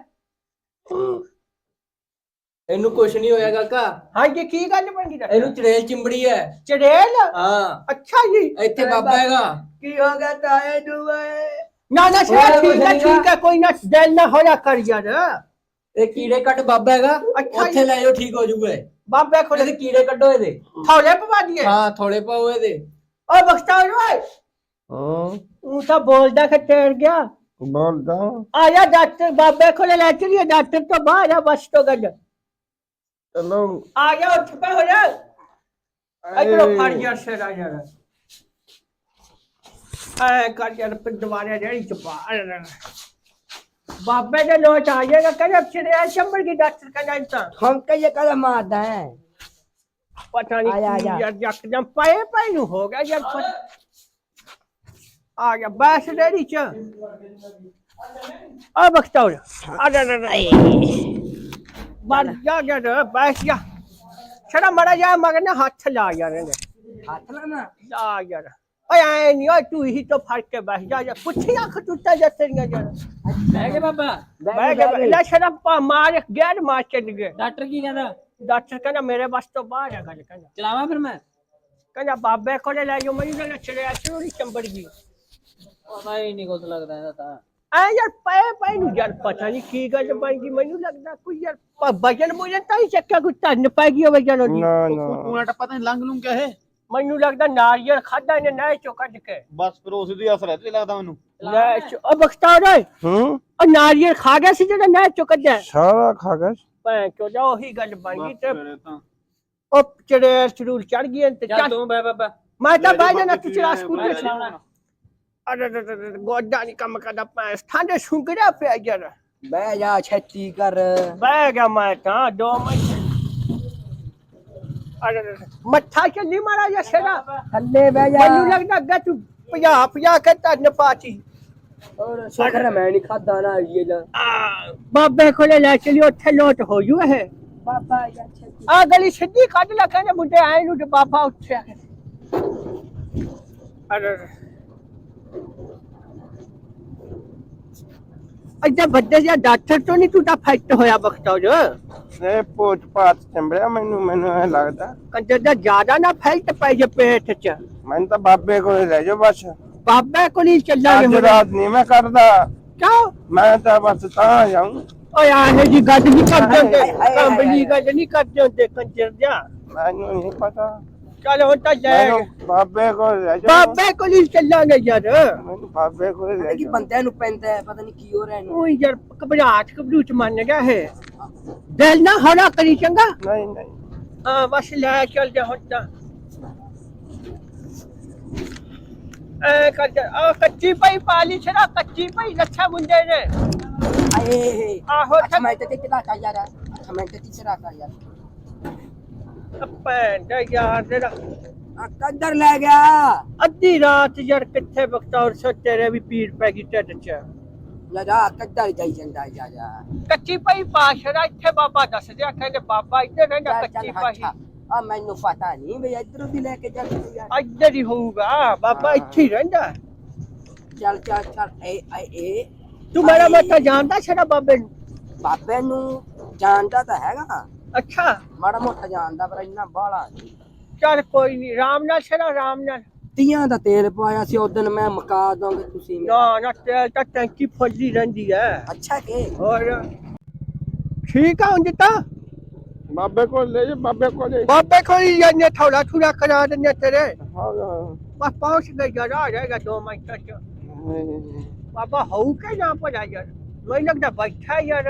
ਇਹਨੂੰ ਕੁਛ ਨਹੀਂ ਹੋਇਆ ਕਾਕਾ। ਹਾਂ ਜੀ ਕੀ ਗੱਲ ਬਣ ਗਈ ਡਾਕਟਰ ਇਹਨੂੰ ਚੜੇਲ ਚਿੰਬੜੀ ਹੈ। ਚੜੇਲ? ਹਾਂ। ਅੱਛਾ ਜੀ। ਇੱਥੇ ਬਾਬਾ ਹੈਗਾ। ਕੀ ਹੋ ਗਿਆ ਤਾਏ ਦੁਆਏ ਨਾ ਨਾ ਸ਼ੇਰ ਹੋਇਆ ਠੀਕ ਹੈ ਠੀਕ ਹੈ ਕੋਈ ਨਾ ਦਿਲ ਨਾ ਹੋਇਆ ਕਰ ਯਾਰ। ਇਹ ਕੀੜੇ ਕੱਟ ਬਾਬਾ ਹੈਗਾ। ਅੱਛਾ ਉੱਥੇ। ਲੈ ਜਾਓ ਠੀਕ ਹੋ ਜੂਗਾ। ਬਾਬੇ ਕੋਲ ਕੀੜੇ ਕੱਢੋ ਇਹਦੇ। ਥੌਲੇ ਪਵਾ ਦੀਏ ਹਾਂ ਥੋੜੇ ਪਾਓ ਇਹਦੇ। ਓ ਬਖਤਾ ਓਏ। ਹਾਂ ਉਹ ਤਾਂ ਬੋਲਦਾ ਕਿ ਟੇਰ ਗਿਆ ਬੋਲਦਾ ਆਇਆ ਡਾਕਟਰ ਬਾਬੇ ਕੋਲ ਲੈ ਚਲੀਏ ਡਾਕਟਰ ਤੋਂ ਬਾਹਰ ਆ ਬਸ ਤੋਂ ਗੱਲ ਚਲੋ ਆ ਗਿਆ ਉੱਠ ਪੈ ਹੋ ਜਾ ਇਧਰੋਂ ਫੜ ਯਾਰ ਸ਼ੇਰਾ ਯਾਰ ਐ ਕਰ ਯਾਰ ਫਿਰ ਦੁਬਾਰਾ ਜਿਹੜੀ ਚਪਾ ਬਾਬੇ ਦੇ ਲੋਟ ਆ ਜਾਏਗਾ ਕਹਿੰਦਾ ਚੜਿਆ ਚੰਬੜ ਕੀ ਡਾਕਟਰ ਕਹਿੰਦਾ ਇੰਤਾ ਖੰਕੇ ਇਹ ਕਦਮ ਮਾਰਦਾ ਹੈ ਪਤਾ ਨਹੀਂ ਆਇਆ, ਕੀ ਆਇਆ। ਯਾਰ ਯਕਦਮ ਪਏ ਪਏ ਨੂੰ ਹੋ ਗਿਆ ਯਾਰ ਪਤਾ- ਆ ਗਿਆ ਬਸ ਡੈਡੀ ਚ ਆ ਬਖਤੌਰ ਆ ਜਾ ਜਾ ਬਾਹਰ ਜਾ ਜਾ ਜਾ, ਬੈਠ ਜਾ ਛੜਾ ਮੜਾ ਜਾ ਮਗਰ ਨਾ ਹੱਥ ਲਾ ਯਾਰ ਇਹਦੇ ਹੱਥ ਲਾਣਾ ਲਾ ਯਾਰ ਓਏ ਐ ਨਹੀਂ ਓਏ ਤੂੰ ਹੀ ਤੋਂ ਫੜ ਕੇ ਬੈਠ ਜਾ ਜਾ ਕੁੱਤੀ ਅੱਖ ਟੁੱਟਾ ਜਾ ਤੇਰੀਆਂ ਯਾਰ ਬਹਿ ਗਏ ਬਾਬਾ ਬਹਿ ਕੇ ਬਹਿ- ਲੈ ਛੜਾ ਪਾ ਮਾਰ ਗੈਰ ਮਾਰ ਚੱਲ ਗਏ ਡਾਕਟਰ ਕੀ ਕਹਿੰਦਾ ਡਾਕਟਰ ਕਹਿੰਦਾ ਮੇਰੇ ਬਸ ਤੋਂ ਬਾਹਰ ਹੈ ਗੱਲ ਕਹਿੰਦਾ ਚਲਾਵਾ ਫਿਰ ਮੈਂ ਕਹਿੰਦਾ ਬਾਬੇ ਕੋਲੇ ਲੈ ਜਾਓ ਮੈਨੂੰ ਨਾ ਚੜਿਆ ਚੋਰੀ ਚੰਬੜ ਗਈ ਪਤਾ ਹੀ ਨਹੀਂ ਕੁਝ ਲੱਗਦਾ ਇਹਦਾ ਤਾਂ। ਐ ਯਾਰ ਪਏ ਪਏ ਨੂੰ ਯਾਰ ਪਤਾ ਨਹੀਂ ਕੀ ਗੱਲ ਬਣ ਗਈ ਮੈਨੂੰ ਲੱਗਦਾ ਕੋਈ ਯਾਰ ਪ- ਵਜਨ ਮੁਜਨ ਤਾਂ ਹੀ ਚੱਕਿਆ ਕੋਈ ਧੰਨ ਪੈ ਗਈ ਹੋਵੇ ਜਨੋ ਜੀ ਨਾ ਕੋਈ ਨਾ ਪੂਣਾ ਟੱਪਾ ਤਾਂ ਨੀ ਲੰਘ ਲੂੰ ਕਿਆ ਇਹ। ਮੈਨੂੰ ਲੱਗਦਾ ਨਾਰੀਅਲ ਖਾਦਾ ਇਹਨੇ ਨਾ ਚੋ ਕੱਢ ਕੇ। ਬਸ ਫਿਰ ਉਸ ਦੀ ਅਸਰ ਹੈ ਤੇ ਲੱਗਦਾ ਮੈਨੂੰ। ਲੈ ਚੋ ਉਹ ਬਖਤਾ ਓਏ। ਹੂੰ? ਉਹ ਨਾਰੀਅਲ ਖਾ ਗਿਆ ਸੀ ਜਿਹੜਾ ਨਾ ਚੋ ਕੱਢਿਆ। ਸਾਰਾ ਖਾ ਗਿਆ ਭੈਣ ਚੋ ਜਾ ਉਹੀ ਗੱਲ ਬਣ ਗਈ ਬਸ ਤੇ ਫਿਰ ਇਹ ਤਾਂ। ਉਹ ਚੜੇਰ ਚੜੂਲ ਚੜ ਗਈ ਤੇ ਚੱਲ ਚੱਲ। ਤੂੰ ਬੈ ਬਾਬਾ ਮੈਂ ਤਾਂ ਬਹਿ ਜਾਣਾ ਬਾਬੇ ਤੂੰ ਚਲਾ ਕੀ ਸਕੂਟਰ ਮੈਂ ਚਲਾ ਚਲਾਉਣਾ। ਅਰੇ ਅਰੇ, ਅਰੇ, ਅਰੇ, ਗੋਡਾ ਨਹੀਂ ਕੰਮ ਕਰਦਾ ਪੈ ਠੰਡੇ ਸੁੰਗੜਿਆ ਪਿਆ ਯਾਰ ਬਹਿ ਜਾ ਛੇਤੀ ਕਰ ਬਹਿ ਗਿਆ ਮੈਂ ਤਾਂ ਦੋ ਮਿੰਟ ਅਰੇ ਅਰੇ, ਅਰੇ, ਮੱਥਾ ਚ ਨਹੀਂ ਮਾਰਾ ਜਾਂ ਛੇੜਾ ਥੱਲੇ ਬਹਿ ਜਾ ਮੈਨੂੰ ਲੱਗਦਾ ਅੱਗਾ ਤੂੰ ਪੰਜਾਹ ਪੰਜਾਹ ਕੇ ਧੰਨ ਪਾਤੀ ਹੋਰ ਸ਼ੁਕਰ ਹੈ ਮੈਂ ਨਹੀਂ ਖਾਦਾ ਨਾ ਇਹ ਜਾ ਆ, ਬਾਬੇ ਕੋਲੇ ਲੈ ਚਲੀ ਉੱਥੇ ਲੋਟ ਹੋ ਜੂ ਇਹ ਬਾਬਾ ਜਾ ਛੇਤੀ ਆ ਗਲੀ ਅੱਛਾ ਵੱਡੇ ਜਿਹਾ ਡਾਕਟਰ ਤੋਂ ਨਹੀਂ ਤੂੰ ਤਾਂ ਫੈਕਟ ਹੋਇਆ ਬਖਤੌਰ ਨੇ ਪੋਚ ਪਾਤ ਚੰਬੜਿਆ ਮੈਨੂੰ ਮੈਨੂੰ ਇਹ ਲੱਗਦਾ। ਕੰਜਰ ਦਾ ਜ਼ਿਆਦਾ ਨਾ ਫੈਕਟ ਪੈ ਜੇ ਪੇਟ ਚ। ਮੈਨੂੰ ਤਾਂ ਬਾਬੇ ਕੋਲ ਲੈ ਜਾਓ ਬਸ। ਬਾਬੇ ਕੋਲ ਹੀ ਚੱਲਾਂਗੇ ਅੱਜ ਹੁਣ। ਰਾਤ ਨਹੀਂ ਮੈਂ ਕਰਦਾ। ਕਿਉਂ? ਮੈਂ ਤਾਂ ਬਸ ਤਾਂ ਜਾਊਂ। ਓਏ ਆਨੇ ਜੀ ਗੱਲ ਨਹੀਂ ਕਰਦੇ। ਹੁੰਦੇ ਕੰਬਲੀ ਗੱਲ ਨਹੀਂ ਕਰਦੇ ਹੁੰਦੇ ਕੰਜਰ ਜਾ ਮੈਨੂੰ ਨਹੀਂ ਪਤਾ। ਚੱਲ ਹੁਣ ਤਾਂ ਜਾਏ ਬਾਬੇ ਕੋਲ ਬਾਬੇ ਕੋਲ ਹੀ ਚੱਲਾਂਗੇ ਯਾਰ ਬਾਬੇ ਕੋਲ ਜਾਏ ਕਿ ਬੰਦਿਆਂ ਨੂੰ ਪੈਂਦਾ ਪਤਾ ਨਹੀਂ ਕੀ ਹੋ ਰਿਹਾ ਇਹਨੂੰ ਓਏ ਯਾਰ ਕਬੜਾਟ ਕਬੜੂ ਚ ਮੰਨ ਗਿਆ ਹੈ ਦਿਲ ਨਾ ਹੜਾ ਕਰੀ ਚੰਗਾ ਨਹੀਂ ਨਹੀਂ ਆ ਬਸ ਲੈ ਚੱਲ ਜਾ ਹੁਣ ਤਾਂ ਐ ਕਰ ਜਾ ਆ ਕੱਚੀ ਪਈ ਪਾਲੀ ਛੜਾ ਕੱਚੀ ਪਈ ਲੱਛਾ ਮੁੰਡੇ ਨੇ ਆਏ ਆਹੋ ਅੱਛਾ ਮੈਂ ਤੇ ਕਿਦਾ ਚਾ ਯਾਰ ਅੱਛਾ ਮੈਂ ਤੇ ਤੀਸਰਾ ਕਰ ਯਾਰ ਤੇ ਚਲਾਤਾ ਯਾਰ ਅੱਛਾ ਮੈਂ ਤੇ ਚਲਾਤਾ ਯਾਰ ਭੈਣ ਦਾ ਯਾਰ ਜਿਹੜਾ ਆ ਕੰਦਰ ਲੈ ਗਿਆ। ਅੱਧੀ ਰਾਤ ਯਾਰ ਕਿੱਥੇ ਬਖਤੌਰ ਸੋ ਤੇਰੇ ਵੀ ਪੀੜ ਪੈ ਗਈ ਢਿੱਡ 'ਚ। ਯਾਰਾ ਕੰਦਰ ਜਾਈ ਜਾਂਦਾ ਯਾਰਾ ਕੱਚੀ ਪਈ ਪਾਸ਼ਰਾ ਇੱਥੇ ਬਾਬਾ ਦੱਸ ਦਿਆ ਕਹਿੰਦੇ ਬਾਬਾ ਇੱਥੇ ਰਹਿੰਦਾ ਚੱਲ ਕੱਚੀ ਚੱਲ ਪਈ ਅੱਛਾ। ਆ ਮੈਨੂੰ ਪਤਾ ਨਹੀਂ ਵੀ ਇਧਰੋਂ ਦੀ ਲੈ ਕੇ ਜਾਂਦੀ ਯਾਰ ਇੱਧਰ ਹੀ ਹੋਊਗਾ ਬਾਬਾ ਇੱਥੇ ਹੀ ਰਹਿੰਦਾ। ਚੱਲ ਚੱਲ ਚੱਲ ਏ ਏ ਏ ਤੂੰ ਮੇਰਾ ਮੱਥਾ ਜਾਣਦਾ ਛੜਾ ਬਾਬੇ ਨੂੰ? ਬਾਬੇ ਨੂੰ ਜਾਣਦਾ ਤਾਂ ਹੈਗਾ। ਅੱਛਾ। ਮਾੜਾ ਮੋਟਾ ਜਾਣਦਾ ਪਰ ਇੰਨਾ ਬਾਹਲਾ ਨਹੀਂ। ਚੱਲ ਕੋਈ ਨਹੀਂ ਰਾਮ ਨਾਲ ਛੜਾ ਰਾਮ ਨਾਲ। ਤੀਆਂ ਦਾ ਤੇਲ ਪਾਇਆ ਸੀ ਉਦੋਂ ਮੈਂ ਮੁਕਾ ਦੋਗੇ ਤੁਸੀਂ ਮੇਰਾ। ਨਾ ਨਾ ਤੇਲ ਤਾਂ ਟੈਂਕੀ ਫੁੱਲੀ ਰਹਿੰਦੀ ਹੈ ਅੱਛਾ ਕਿ? ਹੋਰ? ਠੀਕ ਆ ਉਂਝ ਤਾਂ ਬਾਬੇ ਕੋਲ ਲੈ ਜਾ ਬਾਬੇ ਕੋਲ ਲੈ ਬਾਬੇ ਕੋਈ ਜਾਂਦੇ ਥੋੜਾ ਥੋੜਾ ਕਰਾ ਦਿੰਦੇ ਤੇਰੇ। ਹਾਂ ਬਸ ਪਹੁੰਚ ਗਏ ਜਰਾ ਆ ਜਾਏਗਾ ਦੋ ਮਿੰਟ ਚ। ਬਾਬਾ ਹੋਊ ਕਿ ਨਾ ਪੜਾ ਯਾਰ? ਮੈਨੂੰ ਲੱਗਦਾ ਬੈਠਾ ਯਾਰ।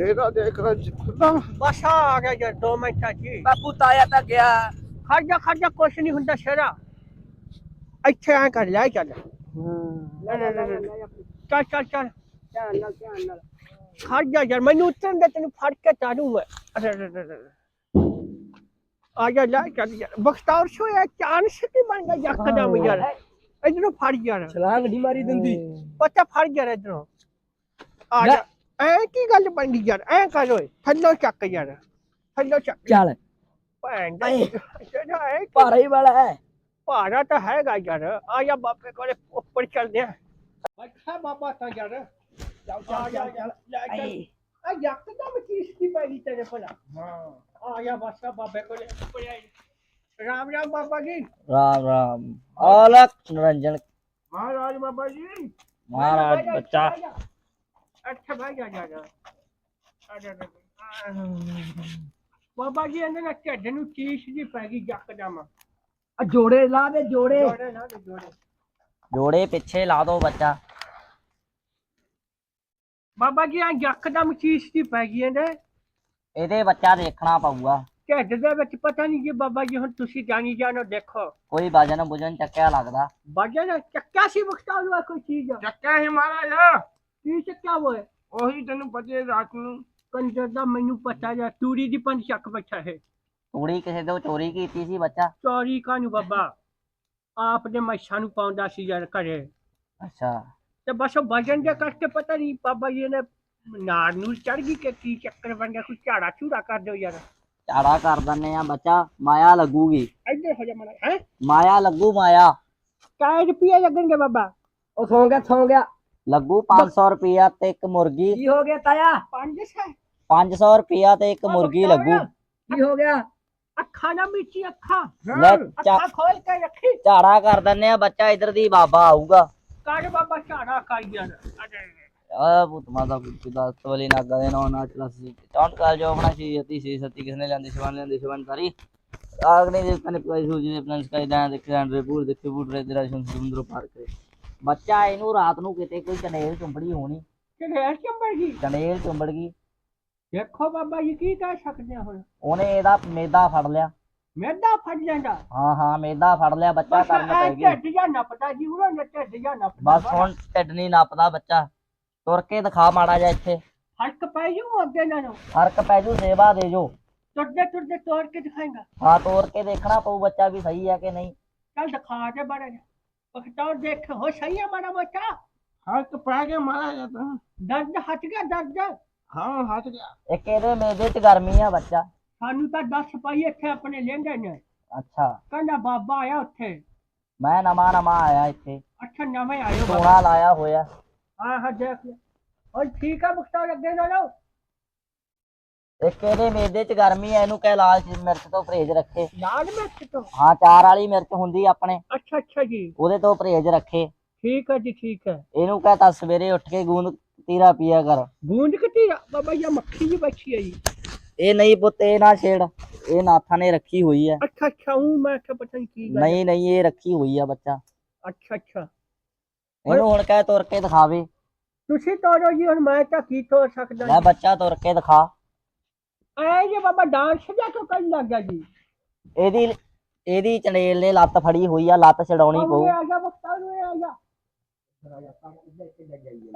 ਦੇਰਾ ਦੇਖ ਰ ਜਿੱਥਾ ਬਸ ਆ ਆ ਗਿਆ ਯਾਰ ਦੋ ਮਿੰਟਾਂ ਚ ਬਾਪੂ ਤਾਇਆ ਤਾਂ ਗਿਆ। ਖਰਜਾ ਖਰਜਾ ਕੁਛ ਨਹੀਂ ਹੁੰਦਾ ਸ਼ੇਰਾ ਇੱਥੇ ਆ ਕਰ ਲੈ ਚੱਲ। ਲੈ ਲੈ ਲੈ ਲੈ ਚੱਲ ਚੱਲ ਚੱਲ। ਧਿਆਨ ਨਾਲ ਧਿਆਨ ਨਾਲ। ਖਰਜਾ ਯਾਰ ਮੈਨੂੰ ਉਤਰਨ ਦੇ ਤੈਨੂੰ ਫੜ ਕੇ ਤਾਰੂ ਮੈਂ। ਅਰੇ ਅਰੇ ਅਰੇ ਅਰੇ। ਆ ਜਾ ਲੈ ਚੱਲ ਯਾਰ। ਬਖਤੌਰ ਸ਼ੋ ਇਹ ਚਾਂਸ ਕੀ ਬਣ ਗਿਆ ਯਕਦਮ ਯਾਰ। ਇਧਰੋਂ ਫੜ ਯਾਰ। ਐ ਕੀ ਗੱਲ ਬਣ ਗਈ ਯਾਰ? ਐ ਕਰ ਓਏ ਥੱਲੋਂ ਚੱਕ ਯਾਰ ਥੱਲੋਂ ਚੱਕ। ਚੱਲ। ਭੈਣ ਦਾ ਐ। ਜਿਹੜਾ ਐ ਭਾਰਾ ਹੀ ਵਾਲਾ ਹੈ। ਭਾਰਾ ਤਾਂ ਹੈਗਾ ਯਾਰ ਆ ਜਾ ਬਾਪੇ ਕੋਲੇ ਉੱਪਰ ਚੱਲਦੇ ਆ। ਅੱਛਾ ਬਾਬਾ ਤਾਂ ਯਾਰ। ਚੱਲ ਚੱਲ ਚੱਲ ਚੱਲ ਲੈ ਚੱਲ ਆਏ। ਆ ਯਕਦਮ ਚੀਜ਼ ਕੀ ਪੈ ਗਈ ਤੇਰੇ ਭਲਾ ਹਾਂ। ਆ ਜਾ ਬਸ ਆ ਬਾਬੇ ਕੋਲੇ ਉੱਪਰ ਆਈ। ਰਾਮ ਰਾਮ ਬਾਬਾ ਜੀ। ਰਾਮ ਰਾਮ। ਆਲਕ ਨਿਰੰਜਨ। ਮਹਾਰਾਜ ਬਾਬਾ ਜੀ। ਮਹਾਰਾਜ ਬੱਚਾ। ਅੱਛਾ ਭਾਈ ਜਾ ਜਾ ਜਾ। ਆ ਜਾ ਜਾ। ਬਾਬਾ ਜੀ ਇਹਨਾਂ ਨੇ ਢਿੱਡ ਨੂੰ ਚੀਸ ਜੀ ਪੈ ਗਈ ਯਕਦਮ ਆ ਜੋੜੇ ਲਾ ਦੇ ਜੋੜੇ। ਜੋੜੇ ਨਾ ਦੇ ਜੋੜੇ। ਜੋੜੇ ਪਿੱਛੇ ਲਾ ਦੋ ਬੱਚਾ। ਬਾਬਾ ਜੀ ਆ ਯਕਦਮ ਚੀਸ ਜੀ ਪੈ ਗਈ ਇਹਦੇ। ਇਹਦੇ ਬੱਚਾ ਦੇਖਣਾ ਪਊਗਾ। ਢਿੱਡ ਦੇ ਵਿੱਚ ਪਤਾ ਨਹੀਂ ਜੀ ਬਾਬਾ ਜੀ ਹੁਣ ਤੁਸੀਂ ਜਾਣੀ ਜਾਣੋ ਦੇਖੋ। ਕੋਈ ਵਜਨ ਬੁਜਨ ਚੱਕਿਆ ਲੱਗਦਾ। ਬਾਜਾ ਚੱਕਿਆ ਸੀ ਬਖਤਾ ਲਵਾ ਕੋਈ ਚੀਜ਼। ਚੱਕਿਆ ਹੀ ਮਹਾਰਾਜ। ਕੀ ਚੱਕਿਆ ਹੋਏ ਉਹੀ ਤੈਨੂੰ ਪਤੇ ਰਾਤ ਨੂੰ। ਕੰਜਰ ਦਾ ਮੈਨੂੰ ਪਤਾ ਜਾਂ ਤੂੜੀ ਦੀ ਪੰਜ ਚੱਕ ਬੈਠਾ ਹੈ ਤੂੜੀ ਕਿਸੇ ਤੋਂ ਚੋਰੀ ਕੀਤੀ ਸੀ ਬੱਚਾ? ਚੋਰੀ ਕਾਨੂੰ ਬਾਬਾ? ਆਪ ਦੇ ਮੈਸਾਂ ਨੂੰ ਪਾਉਂਦਾ ਸੀ ਯਾਰ ਘਰੇ। ਅੱਛਾ। ਤੇ ਬਸ ਉਹ ਵਜਨ ਦੇ ਕਰਕੇ ਪਤਾ ਨਹੀਂ ਬਾਬਾ ਜੀ ਨੇ ਨਾੜ ਨੂੰ ਚੜ ਗਈ ਕਿ ਕੀ ਚੱਕਰ ਬਣ ਗਿਆ ਕੋਈ ਝਾੜਾ ਝੂੜਾ ਕਰ ਦਿਓ ਯਾਰ। ਝਾੜਾ ਕਰ ਦਿੰਨੇ ਆ ਬੱਚਾ ਮਾਇਆ ਲੱਗੂਗੀ। ਇੱਧਰ ਹੋ ਜਾ ਮੜਾ ਹੈ? ਮਾਇਆ ਲੱਗੂ ਮਾਇਆ। ਕਾਇ ਰੁਪਏ ਲੱਗਣਗੇ ਬਾਬਾ। ਉਹ ਸੌਂ ਗਿਆ ਸੌਂ ਗਿਆ। ਲੱਗੂ 500 ਰੁਪਿਆ ਤੇ ਇੱਕ ਮੁਰਗੀ। ਕੀ ਹੋ ਗਿਆ ਤਾਇਆ? ਪੰਜ ਸੈ। 500 ਰੁਪਿਆ ਤੇ ਇੱਕ ਮੁਰਗੀ ਲੱਗੂ। ਕੀ ਹੋ ਗਿਆ? ਅੱਖਾਂ ਨਾ ਮੀਚੀ ਅੱਖਾਂ। ਲੈ ਅੱਖਾਂ ਖੋਲ ਕੇ ਰੱਖੀ। ਝਾੜਾ ਕਰ ਦਿੰਨੇ ਆ ਬੱਚਾ ਇਧਰ ਦੀ ਬਾਬਾ ਆਊਗਾ। ਕਾੜ ਬਾਬਾ ਝਾੜਾ ਕਰ ਯਾਰ ਅਰੇ ਆ ਭੂਤਮਾ ਦਾ ਪਿਤਾ ਤਵਲੀ ਨਾਗਾ ਦੇ ਨੌ ਨਾਚ ਲਸੀ ਟੌਂਟ ਕਾਲ ਜੋ ਆਪਣਾ ਸੀ ਅਤੀ ਸੀ ਸਤੀ ਕਿਸਨੇ ਲੈਂਦੇ ਸ਼ਵਾਨ ਲੈਂਦੇ ਸ਼ਵਾਨ ਤਾਰੀ ਆਗਨੇ ਦੇ ਕਨੇ ਕੋਈ ਸੂਜੀ ਦੇ ਪਲਨ ਸਕਾਈ ਦਾ ਦੇਖੇ ਐਂਡਰੇ ਪੂਰ ਦੇਖੇ ਬੂਟ ਰੇ ਤੇਰਾ ਸ਼ੁੰ ਸਮੁੰਦਰ ਪਾਰ ਕਰੇ। ਬੱਚਾ ਇਹਨੂੰ ਰਾਤ ਨੂੰ ਕਿਤੇ ਕੋਈ ਚੰਡੇਲ ਚੁੰਬੜੀ ਹੋਣੀ। ਕਿਹੜੇ ਚੰਬੜ ਗਈ ਚੰਡੇਲ ਚੁੰਬੜ ਗਈ ਦੇਖੋ ਬਾਬਾ ਜੀ ਕੀ ਕਹਿ ਸਕਦੇ ਆ ਹੁਣ? ਉਹਨੇ ਇਹਦਾ ਮੇਦਾ ਫੜ ਲਿਆ। ਮੈਦਾ ਫੜ ਜਾਂਦਾ ਹਾਂ ਹਾਂ ਮੇਦਾ ਫੜ ਲਿਆ ਬੱਚਾ ਕਰਨ ਪੈ ਗਈ ਢਿੱਡ ਜਾਂ ਨਪਦਾ ਜੀ ਉਹਨਾਂ ਨੇ ਢਿੱਡ ਜਾਂ ਨਪਦਾ। ਬਸ ਹੁਣ ਢਿੱਡ ਨਹੀਂ ਨੱਪਦਾ ਬੱਚਾ। ਤੁਰ ਕੇ ਦਿਖਾ ਮਾੜਾ ਜਾ ਇੱਥੇ। ਫ਼ਰਕ ਪੈ ਜੂ ਅੱਗੇ ਨਾਲੋਂ ਫ਼ਰਕ ਪੈ ਜੂ ਸੇਵਾ ਦੇ ਜੋ। ਤੁਰਦੇ ਤੁਰਦੇ ਤੋੜ ਕੇ ਦਿਖਾਏਗਾ। ਹਾਂ ਤੋਰ ਕੇ ਦੇਖਣਾ ਪਊ ਬੱਚਾ ਵੀ ਸਹੀ ਹੈ ਕਿ ਨਹੀਂ। ਚੱਲ ਦਿਖਾ ਦੇ ਬੜਾ ਬਖਤੌਰ ਦੇਖ ਹੋ ਸਹੀ ਹੈ ਮਾੜਾ ਮੋਟਾ? ਹੱਥ ਪੈ ਗਿਆ ਮਹਾਰਾਜ ਤਾਂ। ਦਰਦ ਹਟ ਗਿਆ ਦਰਦ? ਹਾਂ ਹੱਥ ਗਿਆ। ਇੱਕ ਇਹਦੇ ਮੇਦੇ 'ਚ ਗਰਮੀ ਆ ਬੱਚਾ? ਸਾਨੂੰ ਤਾਂ 10 ਪਾਈ ਇੱਥੇ ਆਪਣੇ ਲੈਂਦੇ ਨੇ। ਅੱਛਾ। ਕਹਿੰਦਾ ਬਾਬਾ ਆਇਆ ਉੱਥੇ। ਮੈਂ ਨਵਾਂ ਨਵਾਂ ਆਇਆ ਇੱਥੇ। ਅੱਛਾ ਨਵੇਂ ਆਇਓ ਬਾਬਾ। ਸੋਨਾ ਲਾਇਆ ਹੋਇਆ। ਹਾਂ ਹਾਂ ਦੇਖ ਲੈ। ਹੁਣ ਠੀਕ ਆ ਬਖਤੌਰ ਅੱਗੇ ਨਾਲੋਂ? ਇੱਕ ਇਹਦੇ ਮੇਦੇ 'ਚ ਗਰਮੀ ਆ ਇਹਨੂੰ ਕਹਿ ਲਾਲ ਮਿਰਚ ਤੋਂ ਪਰਹੇਜ਼ ਰੱਖੇ। ਲਾਲ ਮਿਰਚ ਤੋਂ? ਹਾਂ ਚਾਰ ਵਾਲੀ ਮਿਰਚ ਹੁੰਦੀ ਆਪਣੇ। ਅੱਛਾ ਅੱਛਾ ਜੀ। ਉਹਦੇ ਤੋਂ ਪਰਹੇਜ਼ ਰੱਖੇ। ਠੀਕ ਹੈ ਜੀ ਠੀਕ ਹੈ ਇਹਨੂੰ ਕਹਿ ਤਾਂ ਸਵੇਰੇ ਉੱਠ ਕੇ ਗੂੰਦ ਤੀਰਾ ਪੀਆ ਕਰ। ਬੂੰਦ ਕਿਤੀ ਬਾਬਾ ਇਹ ਮੱਖੀ ਜੀ ਬੱਚੀ ਹੈ ਜੀ। ਇਹ ਨਹੀਂ ਪੁੱਤ ਇਹ ਨਾ ਛੇੜ। ਇਹ ਨਾਥਾਂ ਨੇ ਰੱਖੀ ਹੋਈ ਹੈ ਅੱਛਾ ਅੱਛਾ ਉਹ ਮੈਂ ਕਿਹਾ ਪਤਾ ਨਹੀਂ ਕੀ ਗੱਲ ਨਹੀਂ ਨਹੀਂ ਇਹ ਰੱਖੀ ਹੋਈ ਆ ਬੱਚਾ। ਅੱਛਾ ਅੱਛਾ। ਇਹਨੂੰ ਹੁਣ ਕਹਿ ਤੁਰ ਕੇ ਦਿਖਾਵੇ। ਤੁਸੀਂ ਤੋੜੋ ਜੀ ਹੁਣ ਮੈਂ ਤਾਂ ਕੀ ਤੋੜ ਸਕਦਾ ਲੈ ਬੱਚਾ ਤੁਰ ਕੇ ਦਿਖਾ। ਐ ਜੀ ਬਾਬਾ ਡਾਂਸ ਜਿਹਾ ਕਿਉਂ ਕਰਨ ਲੱਗ ਗਿਆ ਜੀ? ਇਹਦੀ ਇਹਦੀ ਚੰਡੇਲ ਨੇ ਲੱਤ ਫੜੀ ਹੋਈ ਆ ਲੱਤ ਛਡਾਉਣੀ ਪਊ ਆਉਂਦੇ ਆ ਗਿਆ ਬਖਤਾਰ ਨੂੰ ਆ ਜਾ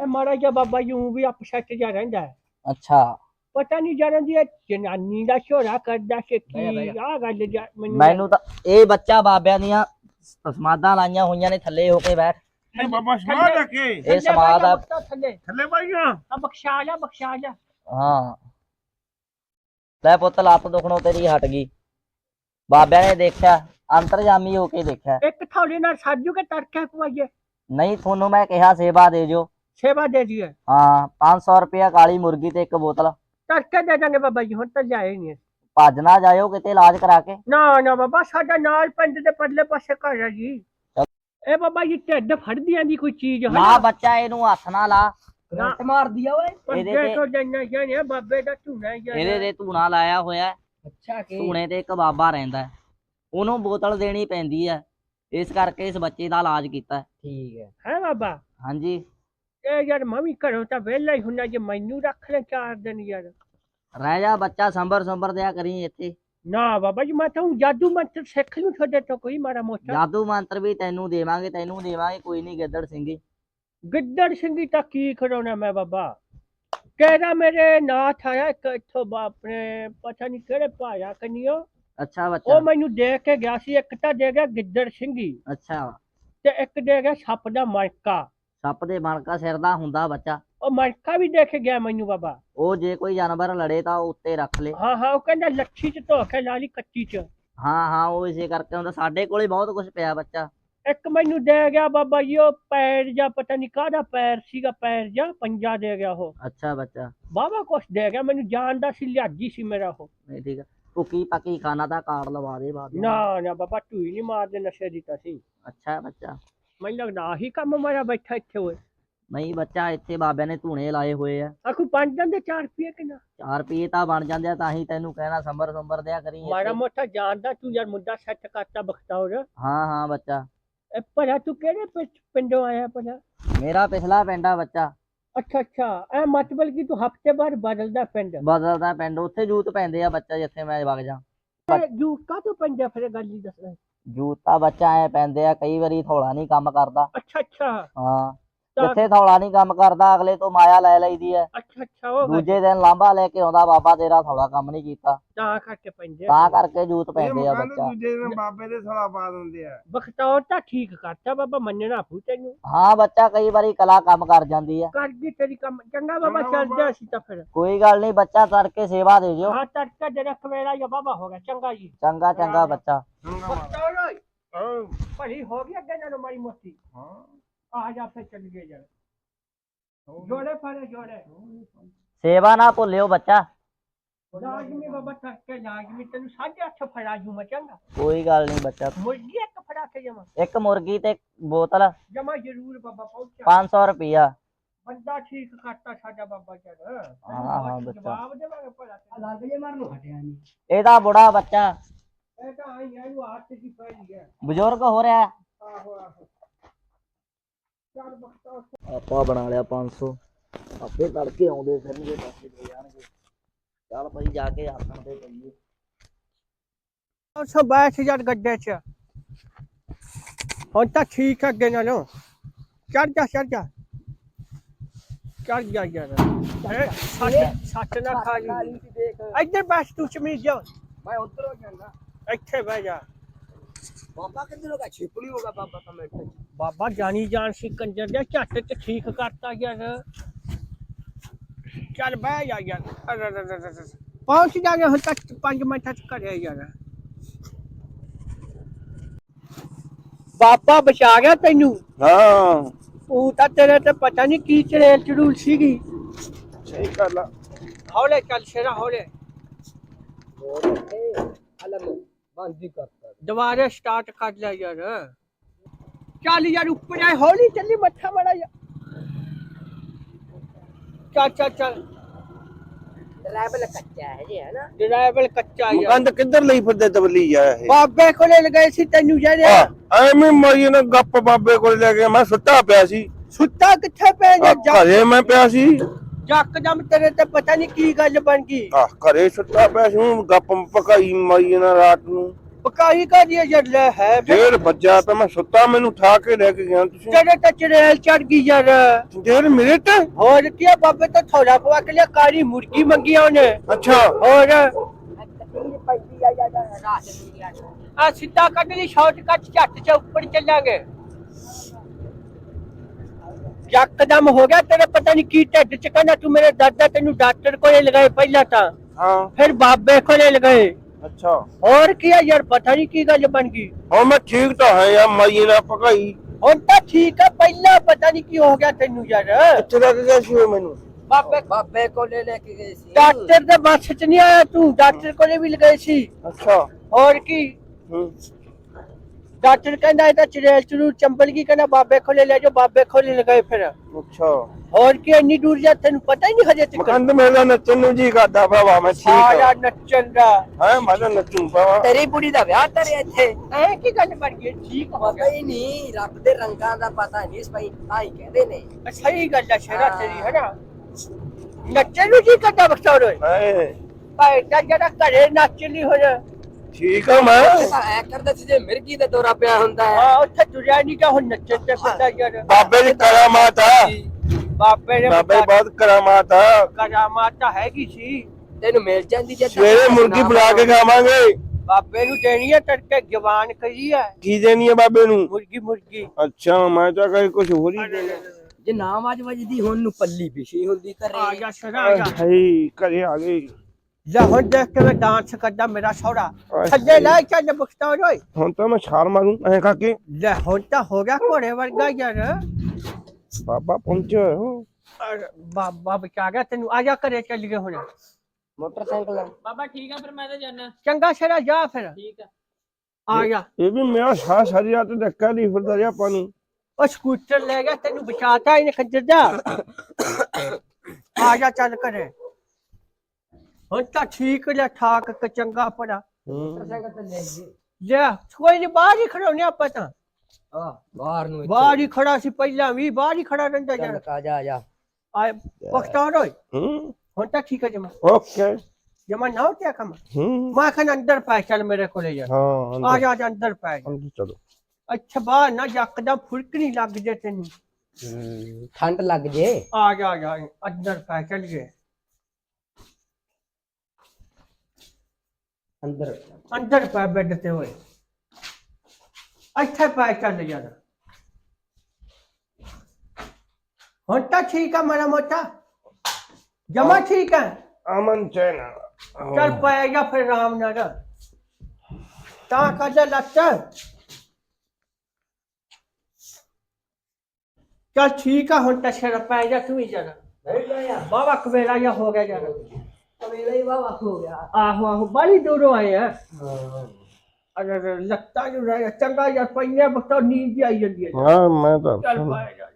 ਇਹ ਮਾੜਾ ਜਿਹਾ ਬਾਬਾ ਯੂ ਵੀ ਅਪਸੈਟ ਜਾ ਰਹਿੰਦਾ ਹੈ। ਅੱਛਾ। ਪਤਾ ਨਹੀਂ ਜਾਣ ਦੀ ਇਹ ਜਨਾਨੀ ਦਾ ਝੋਰਾ ਕਰਦਾ ਬਹਿ ਕੀ ਆ ਗੱਲ ਜਾ- ਮੈਨੂੰ ਮੈਨੂੰ ਤਾਂ ਇਹ ਬੱਚਾ ਬਾਬਿਆਂ ਦੀਆਂ ਸਮਾਦਾਂ ਲਾਈਆਂ ਹੋਈਆਂ ਨੇ ਥੱਲੇ ਹੋ ਕੇ ਬੈਠ। ਇਹ ਬਾਬਾ ਸਮਾਦ ਰੱਖੇ ਇਹ ਸਮਾਦ ਆ। ਥੱਲੇ। ਥੱਲੇ ਬਾਈਆਂ ਆ ਬਖਸ਼ਾ ਜਾ ਬਖਸ਼ਾ ਜਾ। ਹਾਂ। ਲੈ ਪੁੱਤ ਲੱਤ ਦੁਖਣੋਂ ਤੇਰੀ ਹਟ ਗਈ। ਬਾਬਿਆਂ ਨੇ ਦੇਖਿਆ ਅੰਤਰਜਾਮੀ ਹੋ ਕੇ ਦੇਖਿਆ। ਇੱਕ ਥੋੜੇ ਨਾਲ ਸਾਜੂ ਕੇ ਤੜਕੇ ਪਵਾਈਏ। ਨਹੀਂ ਤੁਹਾਨੂੰ ਮੈਂ ਕਿਹਾ ਸੇਵਾ ਦੇ ਜੋ ਸੇਵਾ ਦੇ ਦੀਏ ਹਾਂ 500 ਰੁਪਇਆ ਕਾਲੀ ਮੁਰਗੀ ਤੇ ਇੱਕ ਬੋਤਲ। ਤੜਕੇ ਦੇ ਦਾਂਗੇ ਬਾਬਾ ਜੀ ਹੁਣ ਤਾਂ ਜਾਏ ਨਹੀਂ ਭੱਜ ਨਾ ਜਾਇਓ ਕਿਤੇ ਇਲਾਜ ਕਰਾ ਕੇ। ਨਾ ਨਾ ਬਾਬਾ ਸਾਡਾ ਨਾਲ ਪਿੰਡ ਦੇ ਪਰਲੇ ਪਾਸੇ ਘਰ ਹੈ ਜੀ। ਇਹ ਬਾਬਾ ਜੀ ਢਿੱਡ ਫੜਦੀਆਂ ਦੀ ਕੋਈ ਚੀਜ਼ ਹੈ ਨਾ ਬੱਚਾ ਇਹਨੂੰ ਹੱਥ ਨਾ ਲਾ। ਕਰੰਟ ਮਾਰਦੀ ਆ ਓਏ। ਇਹਦੇ ਤੇ- ਜੰਨਾ ਜਾਣੇ ਬਾਬੇ ਦਾ ਧੂਣਾ ਜਾਣਾ ਇਹਦੇ ਤੇ ਧੂਣਾ ਲਾਇਆ ਹੋਇਆ ਹੈ। ਅੱਛਾ ਕੀ? ਧੂਣੇ ਤੇ ਇੱਕ ਬਾਬਾ ਰਹਿੰਦਾ ਹੈ। ਉਹਨੂੰ ਬੋਤਲ ਦੇਣੀ ਪੈਂਦੀ ਹੈ। ਇਸ ਕਰਕੇ ਇਸ ਬੱਚੇ ਦਾ ਇਲਾਜ ਕੀਤਾ ਹੈ। ਠੀਕ ਹੈ। ਹੈ ਬਾਬਾ? ਹਾਂਜੀ। ਇਹ ਯਾਰ ਮੈਂ ਵੀ ਘਰੋਂ ਤਾਂ ਵਿਹਲਾ ਹੀ ਹੁੰਦਾ ਜੇ ਮੈਨੂੰ ਰੱਖ ਲੈ ਚਾਰ ਦਿਨ ਯਾਰ। ਰਹਿ ਜਾ ਬੱਚਾ ਸੰਭਰ ਸੰਭਰ ਦਿਆ ਕਰੀ ਇੱਥੇ। ਨਾ ਬਾਬਾ ਜੀ ਮੈਂ ਤਾਂ ਊਂ ਜਾਦੂ ਮੰਤਰ ਸਿੱਖ ਲੂ ਤੁਹਾਡੇ ਤੋਂ ਕੋਈ ਮਾੜਾ ਮੋਟਾ। ਜਾਦੂ ਮੰਤਰ ਵੀ ਤੈਨੂੰ ਦੇਵਾਂਗੇ ਤੈਨੂੰ ਦੇਵਾਂਗੇ ਕੋਈ ਨਹੀਂ ਗਿੱਦੜ ਸਿੰਘੀ ਗਿੱਦੜ ਸਿੰਘੀ ਤਾਂ ਕੀ ਕਰਾਉਣਾ ਮੈਂ ਬਾਬਾ। ਕਿਹੜਾ ਮੇਰੇ ਨਾਥ ਆਇਆ ਇੱਕ ਇੱਥੋਂ ਬਾ- ਆਪਣੇ ਪਤਾ ਨਹੀਂ ਕਿਹੜੇ ਭਾਇਆ ਕੰਨਿਓ। ਅੱਛਾ ਬੱਚਾ ਉਹ ਮੈਨੂੰ ਦੇ ਕੇ ਗਿਆ ਸੀ ਇੱਕ ਤਾਂ ਦੇ ਗਿਆ ਗਿੱਦੜ ਸਿੰਘੀ। ਅੱਛਾ। ਤੇ ਇੱਕ ਦੇ ਗਿਆ ਸੱਪ ਦਾ ਮਣਕਾ। ਸੱਪ ਦੇ ਮਣਕਾ ਸਿਰ ਦਾ ਹੁੰਦਾ ਬੱਚਾ। ਉਹ ਮਣਕਾ ਵੀ ਦੇ ਕੇ ਗਿਆ ਮੈਨੂੰ ਬਾਬਾ। ਉਹ ਜੇ ਕੋਈ ਜਾਨਵਰ ਲੜੇ ਤਾਂ ਉਹ ਉੱਤੇ ਰੱਖ ਲੇ। ਹਾਂ ਹਾਂ ਉਹ ਕਹਿੰਦਾ ਲੱਛੀ ਚ ਧੋ ਕੇ ਲਾ ਲਈ ਕੱਚੀ ਚ। ਹਾਂ ਹਾਂ ਉਹ ਇਸੇ ਕਰਕੇ ਹੁੰਦਾ। ਸਾਡੇ ਕੋਲੇ ਬਹੁਤ ਕੁਝ ਪਿਆ ਬੱਚਾ। ਇੱਕ ਮੈਨੂੰ ਦੇ ਗਿਆ ਬਾਬਾ ਜੀ ਉਹ ਪੈਰ ਜਾਂ ਪਤਾ ਨਹੀਂ ਕਾਹਦਾ ਪੈਰ ਸੀਗਾ ਪੈਰ ਜਾਂ ਪੰਜਾ ਦੇ ਗਿਆ ਉਹ। ਅੱਛਾ ਬੱਚਾ। ਬਾਬਾ ਕੁਛ ਦੇ ਗਿਆ ਮੈਨੂੰ ਜਾਣਦਾ ਸੀ ਲਿਆਜੀ ਸੀ ਮੇਰਾ ਉਹ। ਨਹੀਂ ਠੀਕ ਹੈ ਭੁੱਕੀ ਪੱਕੀ ਖਾਣਾ ਦਾ ਕਾਰਡ ਲਵਾ ਦੇ ਬਾਬੇ ਨਾ ਨਾ ਬਾਬਾ ਤੂੰ ਹੀ ਨਹੀਂ ਮਾਰਦੇ ਨਸ਼ੇ ਦੀ ਤਾਂ ਸੀ ਅੱਛਾ ਬੱਚਾ। ਮੈਨੂੰ ਲੱਗਦਾ ਆਹੀ ਕੰਮ ਮਾਰਾ ਬੈਠਾ ਇੱਥੇ ਹੋਏ ਨਹੀਂ ਬੱਚਾ ਇੱਥੇ ਬਾਬਿਆਂ ਨੇ ਧੂਣੇ ਲਾਏ ਹੋਏ ਆ। ਆਖੂ ਪੰਜ ਜਾਂਦੇ ਚਾਰ ਰੁਪਏ ਕਿੰਨਾ 4 ਰੁਪਏ ਤਾਂ ਬਣ ਜਾਂਦੇ ਆ ਤਾਂ ਹੀ ਤੈਨੂੰ ਕਹਿਣਾ ਸੰਭਰ ਸੰਭਰ ਦਿਆ ਕਰੀ। ਮਾੜਾ ਮੋਟਾ ਜਾਣਦਾ ਤੂੰ ਯਾਰ ਮੁੰਡਾ ਸੈੱਟ ਕਰਤਾ ਬਖਤੌਰ। ਹਾਂ ਹਾਂ ਬੱਚਾ। ਇਹ ਭਲਾ ਤੂੰ ਕਿਹੜੇ ਪਿੰਡੋਂ ਆਇਆ ਭਲਾ? ਮੇਰਾ ਪਿਛਲਾ ਪਿੰਡ ਆ ਬੱਚਾ। ਅੱਛਾ ਅੱਛਾ। ਇਹ ਮਤਲਬ ਕਿ ਤੂੰ ਹਫ਼ਤੇ ਬਾਅਦ ਬਦਲਦਾ ਪਿੰਡ? ਬਦਲਦਾ ਪਿੰਡ। ਉੱਥੇ ਜੂਤ ਪੈਂਦੇ ਆ ਬੱਚਾ ਜਿੱਥੇ ਮੈਂ ਵਗ ਜਾ। ਜੂ ਕਾ ਤੂੰ ਪੰਜਾ ਫਿਰ ਗੱਲ ਹੀ ਦੱਸ ਜੂਤ ਤਾਂ ਬੱਚਾ ਐ ਪੈਂਦੇ ਆ ਕਈ ਵਾਰੀ ਥੋੜਾ ਨਹੀਂ ਕੰਮ ਕਰਦਾ। ਅੱਛਾ ਅੱਛਾ। ਹਾਂ। ਜਿੱਥੇ ਥੋੜਾ ਨਹੀਂ ਕੰਮ ਕਰਦਾ ਅਗਲੇ ਤੋਂ ਮਾਇਆ ਲੈ ਲਈਦੀ ਐ। ਅੱਛਾ ਅੱਛਾ ਉਹ ਗੱਲ ਦੂਜੇ ਦਿਨ ਲਾਂਭਾ ਲੈ ਕੇ ਆਉਂਦਾ ਬਾਬਾ ਤੇਰਾ ਥੋੜਾ ਕੰਮ ਨਹੀਂ ਕੀਤਾ। ਤਾਂ ਕਰਕੇ ਪੰਜੇ ਤਾਂ ਕਰਕੇ ਜੂਤ ਪੈਂਦੇ ਆ ਮਕਾਨ ਬੱਚਾ। ਦੂਜੇ ਦਿਨ ਬਾਬੇ ਦੇ ਸਲਾ ਪਾ ਦਿੰਦੇ ਆ। ਬਖਤੌਰ ਤਾਂ ਠੀਕ ਕਰਤਾ ਬਾਬਾ ਮੰਨਣਾ ਪੂ ਤੈਨੂੰ। ਹਾਂ ਬੱਚਾ ਕਈ ਵਾਰੀ ਕਲਾ ਕੰਮ ਕਰ ਜਾਂਦੀ ਆ ਕਰ ਗਈ ਤੇਰੀ ਕੰਮ ਚੰਗਾ ਬਾਬਾ ਚੰਗਾ ਚੱਲ ਬਾਬਾ। ਜਾ ਸੀ ਤਾਂ ਫਿਰ। ਕੋਈ ਗੱਲ ਨਹੀਂ ਬੱਚਾ ਤੜਕੇ ਸੇਵਾ ਦੇ ਜਿਓ ਹਾਂ ਤੜਕਾ ਜਿਹੜਾ ਕਵੇਲਾ ਜਾਂ ਬਾਬਾ ਹੋ ਗਿਆ ਚੰਗਾ ਜੀ। ਚੰਗਾ ਚੰਗਾ ਬੱਚਾ। ਚੰਗਾ ਬਖਤੌਰ ਓਏ। ਹਾਂ। ਭਲੀ ਹੋ ਗਈ ਅੱਗੇ ਨਾਲੋਂ ਮਾੜੀ ਮੋਟੀ। ਆ ਜਾ ਫੇ ਚੱਲ ਗਏ ਜਰ ਜੋੜੇ ਫਾੜੇ ਜੋੜੇ ਸੇਵਾ ਨਾ ਭੁੱਲਿਓ ਬੱਚਾ ਲਾਜ਼ਮੀ ਬਾਬਾ ਤੜਕੇ ਲਾਜ਼ਮੀ ਤੈਨੂੰ ਸਾਢੇ ਅੱਠ ਫੜਾ ਜੂ ਮੈਂ ਚੰਗਾ ਕੋਈ ਗੱਲ ਨਹੀਂ ਬੱਚਾ ਮੁਰਗੀ ਇੱਕ ਫੜਾ ਕੇ ਜਮਾ ਇੱਕ ਮੁਰਗੀ ਤੇ ਬੋਤਲ ਜਮਾ ਜ਼ਰੂਰ ਬਾਬਾ ਪਹੁੰਚਾ 500 ਰੁਪਿਆ ਬੰਦਾ ਠੀਕ ਕਰਤਾ ਸਾਡਾ ਬਾਬਾ ਜਰ ਹਾਂ, ਹਾਂ, ਬੱਚਾ। ਜਵਾਬ ਦੇਵਾਂਗੇ ਭਲਾ ਤੈਨੂੰ। ਲੱਗ ਜੇ ਮਾਰਨ ਨੂੰ ਹਟਿਆ ਨਹੀਂ ਇਹਦਾ ਬੁੜਾ ਬੱਚਾ ਇਹ ਤਾਂ ਆਈ ਇਹਨੂੰ ਹੱਥ ਦੀ ਪਈ ਹੈ ਬਜ਼ੁਰਗ ਹੋ ਰਿਹਾ ਹੈ। ਆਹੋ ਆਹੋ ਚੱਲ ਬਖਤੌਰ ਆਪਾਂ ਬਣਾ ਲਿਆ 500 ਆਪੇ ਤੜਕੇ ਆਉਂਦੇ ਫਿਰਨਗੇ ਪੈਸੇ ਦੇ ਜਾਣਗੇ। ਚੱਲ ਭਾਈ ਜਾ ਕੇ ਆਸਣ ਤੇ ਪਈਏ ਸੋ ਬੈਠ ਜਾ ਗੱਡੇ 'ਚ। ਹੁਣ ਤਾਂ ਠੀਕ ਅੱਗੇ ਨਾਲੋਂ। ਚੜ ਜਾ ਚੜ ਜਾ। ਚੜ ਜਾ ਅਰੇ ਸੱਟ ਸੱਟ ਨਾ ਖਾ ਲਈ ਇੱਧਰ ਬੈਠ ਤੂੰ ਚਮੀਜ਼ ਜਾ। ਮੈਂ ਉਧਰ ਹੋ ਜਾਂਦਾ। ਇੱਥੇ ਬਹਿ ਜਾ। ਬਾਬਾ ਕਿੱਧਰ ਹੋਗਾ ਛਿਪੜੀ ਹੋਗਾ ਬਾਬਾ ਤਾਂ ਮੈਂ ਇੱਥੇ। ਬਾਬਾ ਜਾਣੀ ਜਾਣ ਸੀ ਕੰਜਰ ਦੇ ਝੱਟ ਤੇ ਠੀਕ ਕਰਤਾ ਯਾਰ ਚੱਲ ਬਹਿ ਜਾ ਯਾਰ ਅਰੇ ਅਰੇ ਅਰੇ ਅਰੇ। ਪਹੁੰਚ ਜਾਗੇ ਹੁਣ ਤੱਕ 5 ਮਿੰਟਾਂ ਚ ਘਰੇ ਯਾਰ ਬਾਬਾ ਬਚਾ ਗਿਆ ਤੈਨੂੰ ਹਾਂ ਉਹ ਤਾਂ ਤੇਰੇ ਤੇ ਪਤਾ ਨਹੀਂ ਕੀ ਚੜੇਲ ਚੜੂਲ ਸੀਗੀ ਸਹੀ ਗੱਲ ਆ ਹੌਲੇ ਚੱਲ ਸ਼ੇਰਾ ਹੌਲੇ ਅਲਮ ਬੰਦੀ ਕਰਤਾ ਦੁਬਾਰੇ ਸਟਾਰਟ ਕਰ ਲੈ ਯਾਰ ਚੱਲ ਯਾਰ ਉੱਪਰ ਆ ਹੌਲੀ ਚੱਲੀ ਮੱਥਾ ਮਾੜਾ ਯਾਰ ਚੱਲ ਚੱਲ ਚੱਲ। ਡਰਾਈਵਰ ਕੱਚਾ ਹੈ ਜੀ ਹੈ ਨਾ? ਡਰਾਈਵਰ ਕੱਚਾ ਯਾਰ ਮਕੰਦ ਕਿੱਧਰ ਲਈ ਫਿਰਦੇ ਤਬਲੀ ਆ ਇਹ? ਬਾਬੇ ਕੋਲੇ ਲਗਾਏ ਸੀ ਤੈਨੂੰ ਜਿਹੜੇ ਆ, ਐਵੇਂ ਮਰੀ ਨਾ ਗੱਪ ਬਾਬੇ ਕੋਲ ਲੈ ਕੇ ਮੈਂ ਸੁੱਤਾ ਪਿਆ ਸੀ। ਸੁੱਤਾ ਕਿੱਥੇ ਪੈ ਜਾ? ਘਰੇ ਮੈਂ ਪਿਆ ਸੀ। ਜੱਕਦਮ ਤੇਰੇ ਤੇ ਪਤਾ ਨਹੀਂ ਕੀ ਗੱਲ ਬਣ ਗਈ। ਆ ਘਰੇ ਸੁੱਤਾ ਪਿਆ ਸੀ ਹੁਣ ਗੱਪ ਪਕਾਈ ਮਰੀ ਨਾ ਰਾਤ ਨੂੰ। ਪਕਾਈ ਕਾ ਦੀ ਯਾਰ ਲੈ ਹੈ ਡੇਢ ਵੱਜਾ ਤਾਂ ਮੈਂ ਸੁੱਤਾ ਮੈਨੂੰ ਉਠਾ ਕੇ ਲੈ ਕੇ ਗਿਆ ਤੁਸੀਂ। ਤਾਂ ਚੜੇਲ ਚੜ ਗਈ ਯਾਰ। ਡੇਢ ਮਿੰਟ ਹੋਰ ਕੀ ਆ, ਬਾਬੇ ਤਾਂ ਥੋੜਾ ਪਵਾ ਕੇ ਲਿਆ ਕਾਲੀ ਮੁਰਗੀ ਮੰਗੀ ਉਹਨੇ। ਅੱਛਾ। ਹੋਰ। ਆ ਸਿੱਧਾ ਕੱਢ ਲਈ ਸ਼ਾਰਟਕਟ ਝੱਟ ਚ ਉੱਪਰ ਚੱਲਾਂਗੇ। ਯਕਦਮ ਹੋ ਗਿਆ ਤੇਰੇ ਪਤਾ ਨਹੀਂ ਕੀ ਢਿੱਡ ਚ ਕਹਿੰਦਾ ਤੂੰ ਮੇਰੇ ਦਾਦਾ ਤੈਨੂੰ ਡਾਕਟਰ ਕੋਲੇ ਲਗਾਏ ਪਹਿਲਾਂ ਤਾਂ। ਹਾਂ। ਫਿਰ ਬਾਬੇ ਕੋਲੇ ਲਗਾਏ। ਅੱਛਾ। ਹੋਰ ਕੀ ਆ ਯਾਰ ਪਤਾ ਨਹੀਂ ਕੀ ਗੱਲ ਬਣ ਗਈ। ਹੁਣ ਮੈਂ ਠੀਕ ਤਾਂ ਹੈ ਯਾਰ ਮਾਈ ਨਾ ਪਕਾਈ ਹੁਣ ਤਾਂ ਠੀਕ ਆ ਪਹਿਲਾਂ ਪਤਾ ਨਹੀਂ ਕੀ ਹੋ ਗਿਆ ਤੈਨੂੰ ਯਾਰ। ਕਿੱਥੇ ਲੱਗ ਗਿਆ ਸੀ ਮੈਨੂੰ? ਬਾਬੇ ਬਾਬੇ ਕੋਲੇ ਲੈ ਕੇ ਗਏ ਸੀ। ਡਾਕਟਰ ਦੇ ਬੱਸ ਚ ਨਹੀਂ ਆਇਆ ਤੂੰ ਡਾਕਟਰ ਕੋਲੇ ਵੀ ਲਗਾਏ ਸੀ। ਅੱਛਾ। ਹੋਰ ਕੀ? ਡਾਕਟਰ ਕਹਿੰਦਾ ਇਹ ਤਾਂ ਚੜੇਲ ਚਰੂ ਚੰਬਲ ਗਈ ਕਹਿੰਦਾ ਬਾਬੇ ਕੋਲੇ ਲੈ ਜਾਓ ਬਾਬੇ ਕੋਲੇ ਲਗਾਏ ਫਿਰ। ਅੱਛਾ। ਹੋਰ ਕੀ ਇੰਨੀ ਦੂਰ ਜਾ ਤੈਨੂੰ ਪਤਾ ਹੀ ਨਹੀਂ ਹਜੇ ਤੱਕ। ਮਕੰਦ ਮੇਰਾ ਨੱਚਣ ਨੂੰ ਜੀ ਕਰਦਾ ਬਾਬਾ ਮੈਂ ਠੀਕ ਹਾਂ ਨੱਚਣ ਦਾ। ਹੈ ਮੈਂ ਤਾਂ ਨੱਚੂ ਬਾਬਾ ਤੇਰੀ ਬੁੜੀ ਦਾ ਵਿਆਹ ਤੇਰੇ ਇੱਥੇ। ਐ ਕੀ ਗੱਲ ਬਣ ਗਈ? ਠੀਕ ਹੋ ਪਤਾ ਹੀ ਨਹੀਂ ਰੱਬ ਦੇ ਰੰਗਾਂ ਦਾ ਪਤਾ ਨਹੀਂ ਭਾਈ ਤਾਂ ਹੀ ਕਹਿੰਦੇ ਨੇ। ਸਹੀ ਗੱਲ ਹੈ। ਸ਼ੇਰਾ ਤੇਰੀ ਹੈ ਨਾ ਨੱਚਣ ਨੂੰ ਜੀ ਕਰਦਾ ਬਖਤੌਰ ਓਏ। ਹੈ ਭਾਈ ਤਾਂ ਜਿਹੜਾ ਘਰੇ ਨੱਚ ਨਹੀਂ ਹੋ ਜਾ ਠੀਕ ਹਾਂ ਮੈਂ। ਤਾਂ ਐ ਕਰਦੇ ਸੀ ਜੇ ਮਿਰਗੀ ਦਾ ਦੌਰਾ ਪਿਆ ਹੁੰਦਾ ਹੈ। ਆ ਉੱਥੇ ਤੁਰਿਆ ਨਹੀਂ ਕਾ ਹੁਣ ਨੱਚਣ ਤੇ ਪਤਾ ਯਾਰ ਬਾਬੇ ਦੀ ਕਰਾਮਾਤ ਆ ਬਾਬੇ ਨੇ ਬਾਬੇ ਦੀ ਬਹੁਤ ਕਰਾਮਾਤ ਆ ਕਰਾਮਾਤ ਤਾਂ ਹੈਗੀ ਸੀ। ਤੈਨੂੰ ਮਿਲ ਜਾਂਦੀ ਜੇ ਸਵੇਰੇ ਮੁਰਗੀ ਬਣਾ ਕੇ ਖਾਵਾਂਗੇ। ਬਾਬੇ ਨੂੰ ਦੇਣੀ ਹੈ ਤੜਕੇ ਜਵਾਨ ਕਹੀ ਹੈ। ਕੀ ਦੇਣੀ ਹੈ ਬਾਬੇ ਨੂੰ? ਮੁਰਗੀ ਮੁਰਗੀ। ਅੱਛਾ ਮੈਂ ਤਾਂ ਕਹੀ ਕੁਝ ਹੋਰ ਹੀ ਦੇਣਾ ਜੇ ਨਾ ਆਵਾਜ਼ ਵੱਜਦੀ ਹੁਣ ਨੂੰ ਪੱਲੀ ਵਿਛੀ ਹੁੰਦੀ ਆ ਘਰੇ ਜਾ ਸ਼ਰਾ ਆ ਜਾ। ਹਈ ਘਰੇ ਆ ਗਈ। ਲੈ ਹੁਣ ਦੇਖ ਕੇ ਮੈਂ ਡਾਂਸ ਕਰਦਾ ਮੇਰਾ ਛੋੜਾ ਓਏ ਥੱਲੇ ਲੈ ਚੱਲ ਬਖਤੌਰ ਓਏ। ਹੁਣ ਤਾਂ ਮੈਂ ਛਾਲ ਮਾਰੂ ਐ ਕਾਕੇ ਲੈ ਹੁਣ ਤਾਂ ਹੋ ਗਿਆ ਘੋੜੇ ਵਰਗਾ ਯਾਰ। ਬਾਬਾ ਪਹੁੰਚਿਆ ਹੋ ਬਾਬਾ ਬਚਾ ਗਿਆ ਤੈਨੂੰ ਆ ਜਾ ਘਰੇ ਚੱਲ ਗਏ ਹੁਣ। ਮੋਟਰਸਾਈਕਲ ਬਾਬਾ ਠੀਕ ਆ ਫਿਰ ਮੈਂ ਤਾਂ ਜਾਣਾ ਚੰਗਾ ਸ਼ਰਾ ਜਾ ਫਿਰ। ਠੀਕ ਆ। ਆ ਜਾ। ਇਹ ਵੀ ਮੇਰਾ ਸਾਹ ਸਾਰੀ ਰਾਤ ਧੱਕਾ ਨਹੀਂ ਫਿਰਦਾ ਰਿਹਾ ਆਪਾਂ ਨੂੰ। ਉਹ ਸਕੂਟਰ ਲੈ ਗਿਆ ਤੈਨੂੰ ਬਚਾਤਾ ਇਹਨੇ ਖੱਜਰ ਜਾ ਆ ਜਾ ਚੱਲ ਘਰੇ। ਹੁਣ ਤਾਂ ਠੀਕ ਲਿਆ ਠਾਕ ਕੇ ਚੰਗਾ ਪੜਾ ਹੂੰ। ਮੋਟਰਸਾਈਕਲ ਤੇ ਲੈ ਜੀ। ਲੈ ਕੋਈ ਨਹੀਂ ਬਾਹਰ ਹੀ ਖੜਾਉਨੇ ਆਪਾਂ ਤਾਂ। ਆ ਬਾਹਰ ਨੂੰ ਇੱਥੇ। ਬਾਹਰ ਹੀ ਖੜਾ ਸੀ ਪਹਿਲਾਂ ਵੀ ਬਾਹਰ ਹੀ ਖੜਾ ਰਹਿੰਦਾ ਚੱਲ ਯਾਰ ਕਾ ਜਾ ਜਾ ਆ ਬਖਤੌਰ ਓਏ ਹੂੰ ਹੁਣ ਤਾਂ ਠੀਕ ਹੈ ਜਮਾ ਓਕੇ ਜਮਾ ਨਾ ਹੋ ਕਿਆ ਕੰਮ ਹੂੰ ਮੈਂ ਖਾਨ ਅੰਦਰ ਪੈ ਚੱਲ ਮੇਰੇ ਕੋਲੇ ਯਾਰ ਹਾਂ ਆ ਅੰਦਰ ਜਾ ਆ ਜਾ ਅੰਦਰ ਪੈ ਜਾ। ਅੰਦਰ ਚਲੋ ਅੱਛਾ ਬਾਹਰ ਨਾ ਯਕਦਮ ਫੁਰਕ ਨਹੀਂ ਲੱਗ ਜੇ ਤੈਨੂੰ ਹੂੰ, ਠੰਡ ਲੱਗ ਜੇ ਆ ਜਾ ਆ ਜਾ ਅੰਦਰ ਪੈ ਚੱਲ ਗਏ ਅੰਦਰ ਅੰਦਰ ਪੈ ਬੈੱਡ ਤੇ ਹੋਏ ਇੱਥੇ ਪੈ ਚੱਲ ਯਾਰ ਹੁਣ ਤਾਂ ਠੀਕ ਆ ਮੇਰਾ ਮੋਟਾ ਜਮਾ ਠੀਕ ਹੈ ਅਮਨ ਚੈਨ ਚੱਲ ਪਏਗਾ ਫਿਰ ਆਰਾਮ ਨਾਲ ਤਾਂ ਕਾਜਾ ਲੱਤ ਚੱਲ ਠੀਕ ਆ ਹੁਣ ਤਾਂ ਸਿਰ ਪੈ ਜਾ ਤੂੰ ਹੀ ਜਰਾ ਨਹੀਂ ਲਿਆ ਬਾਬਾ ਕਵੇਲਾ ਜਾਂ ਹੋ ਗਿਆ ਜਰਾ ਕਵੇਲਾ ਹੀ ਵਾਵਾ ਹੋ ਗਿਆ ਆਹੋ ਆਹੋ ਬੜੀ ਦੂਰੋਂ ਆਏ ਆ ਹਾਂ ਅਰੇ ਲੱਤਾਂ ਨੂੰ ਰਹਿ ਚੰਗਾ ਯਾਰ ਪਈਆਂ ਬਖਤੋ ਨੀਂਦ ਜਿਹੀ ਆਈ ਜਾਂਦੀ ਹੈ ਹਾਂ ਮੈਂ ਤਾਂ ਚੱਲ ਪੈ ਜਾ।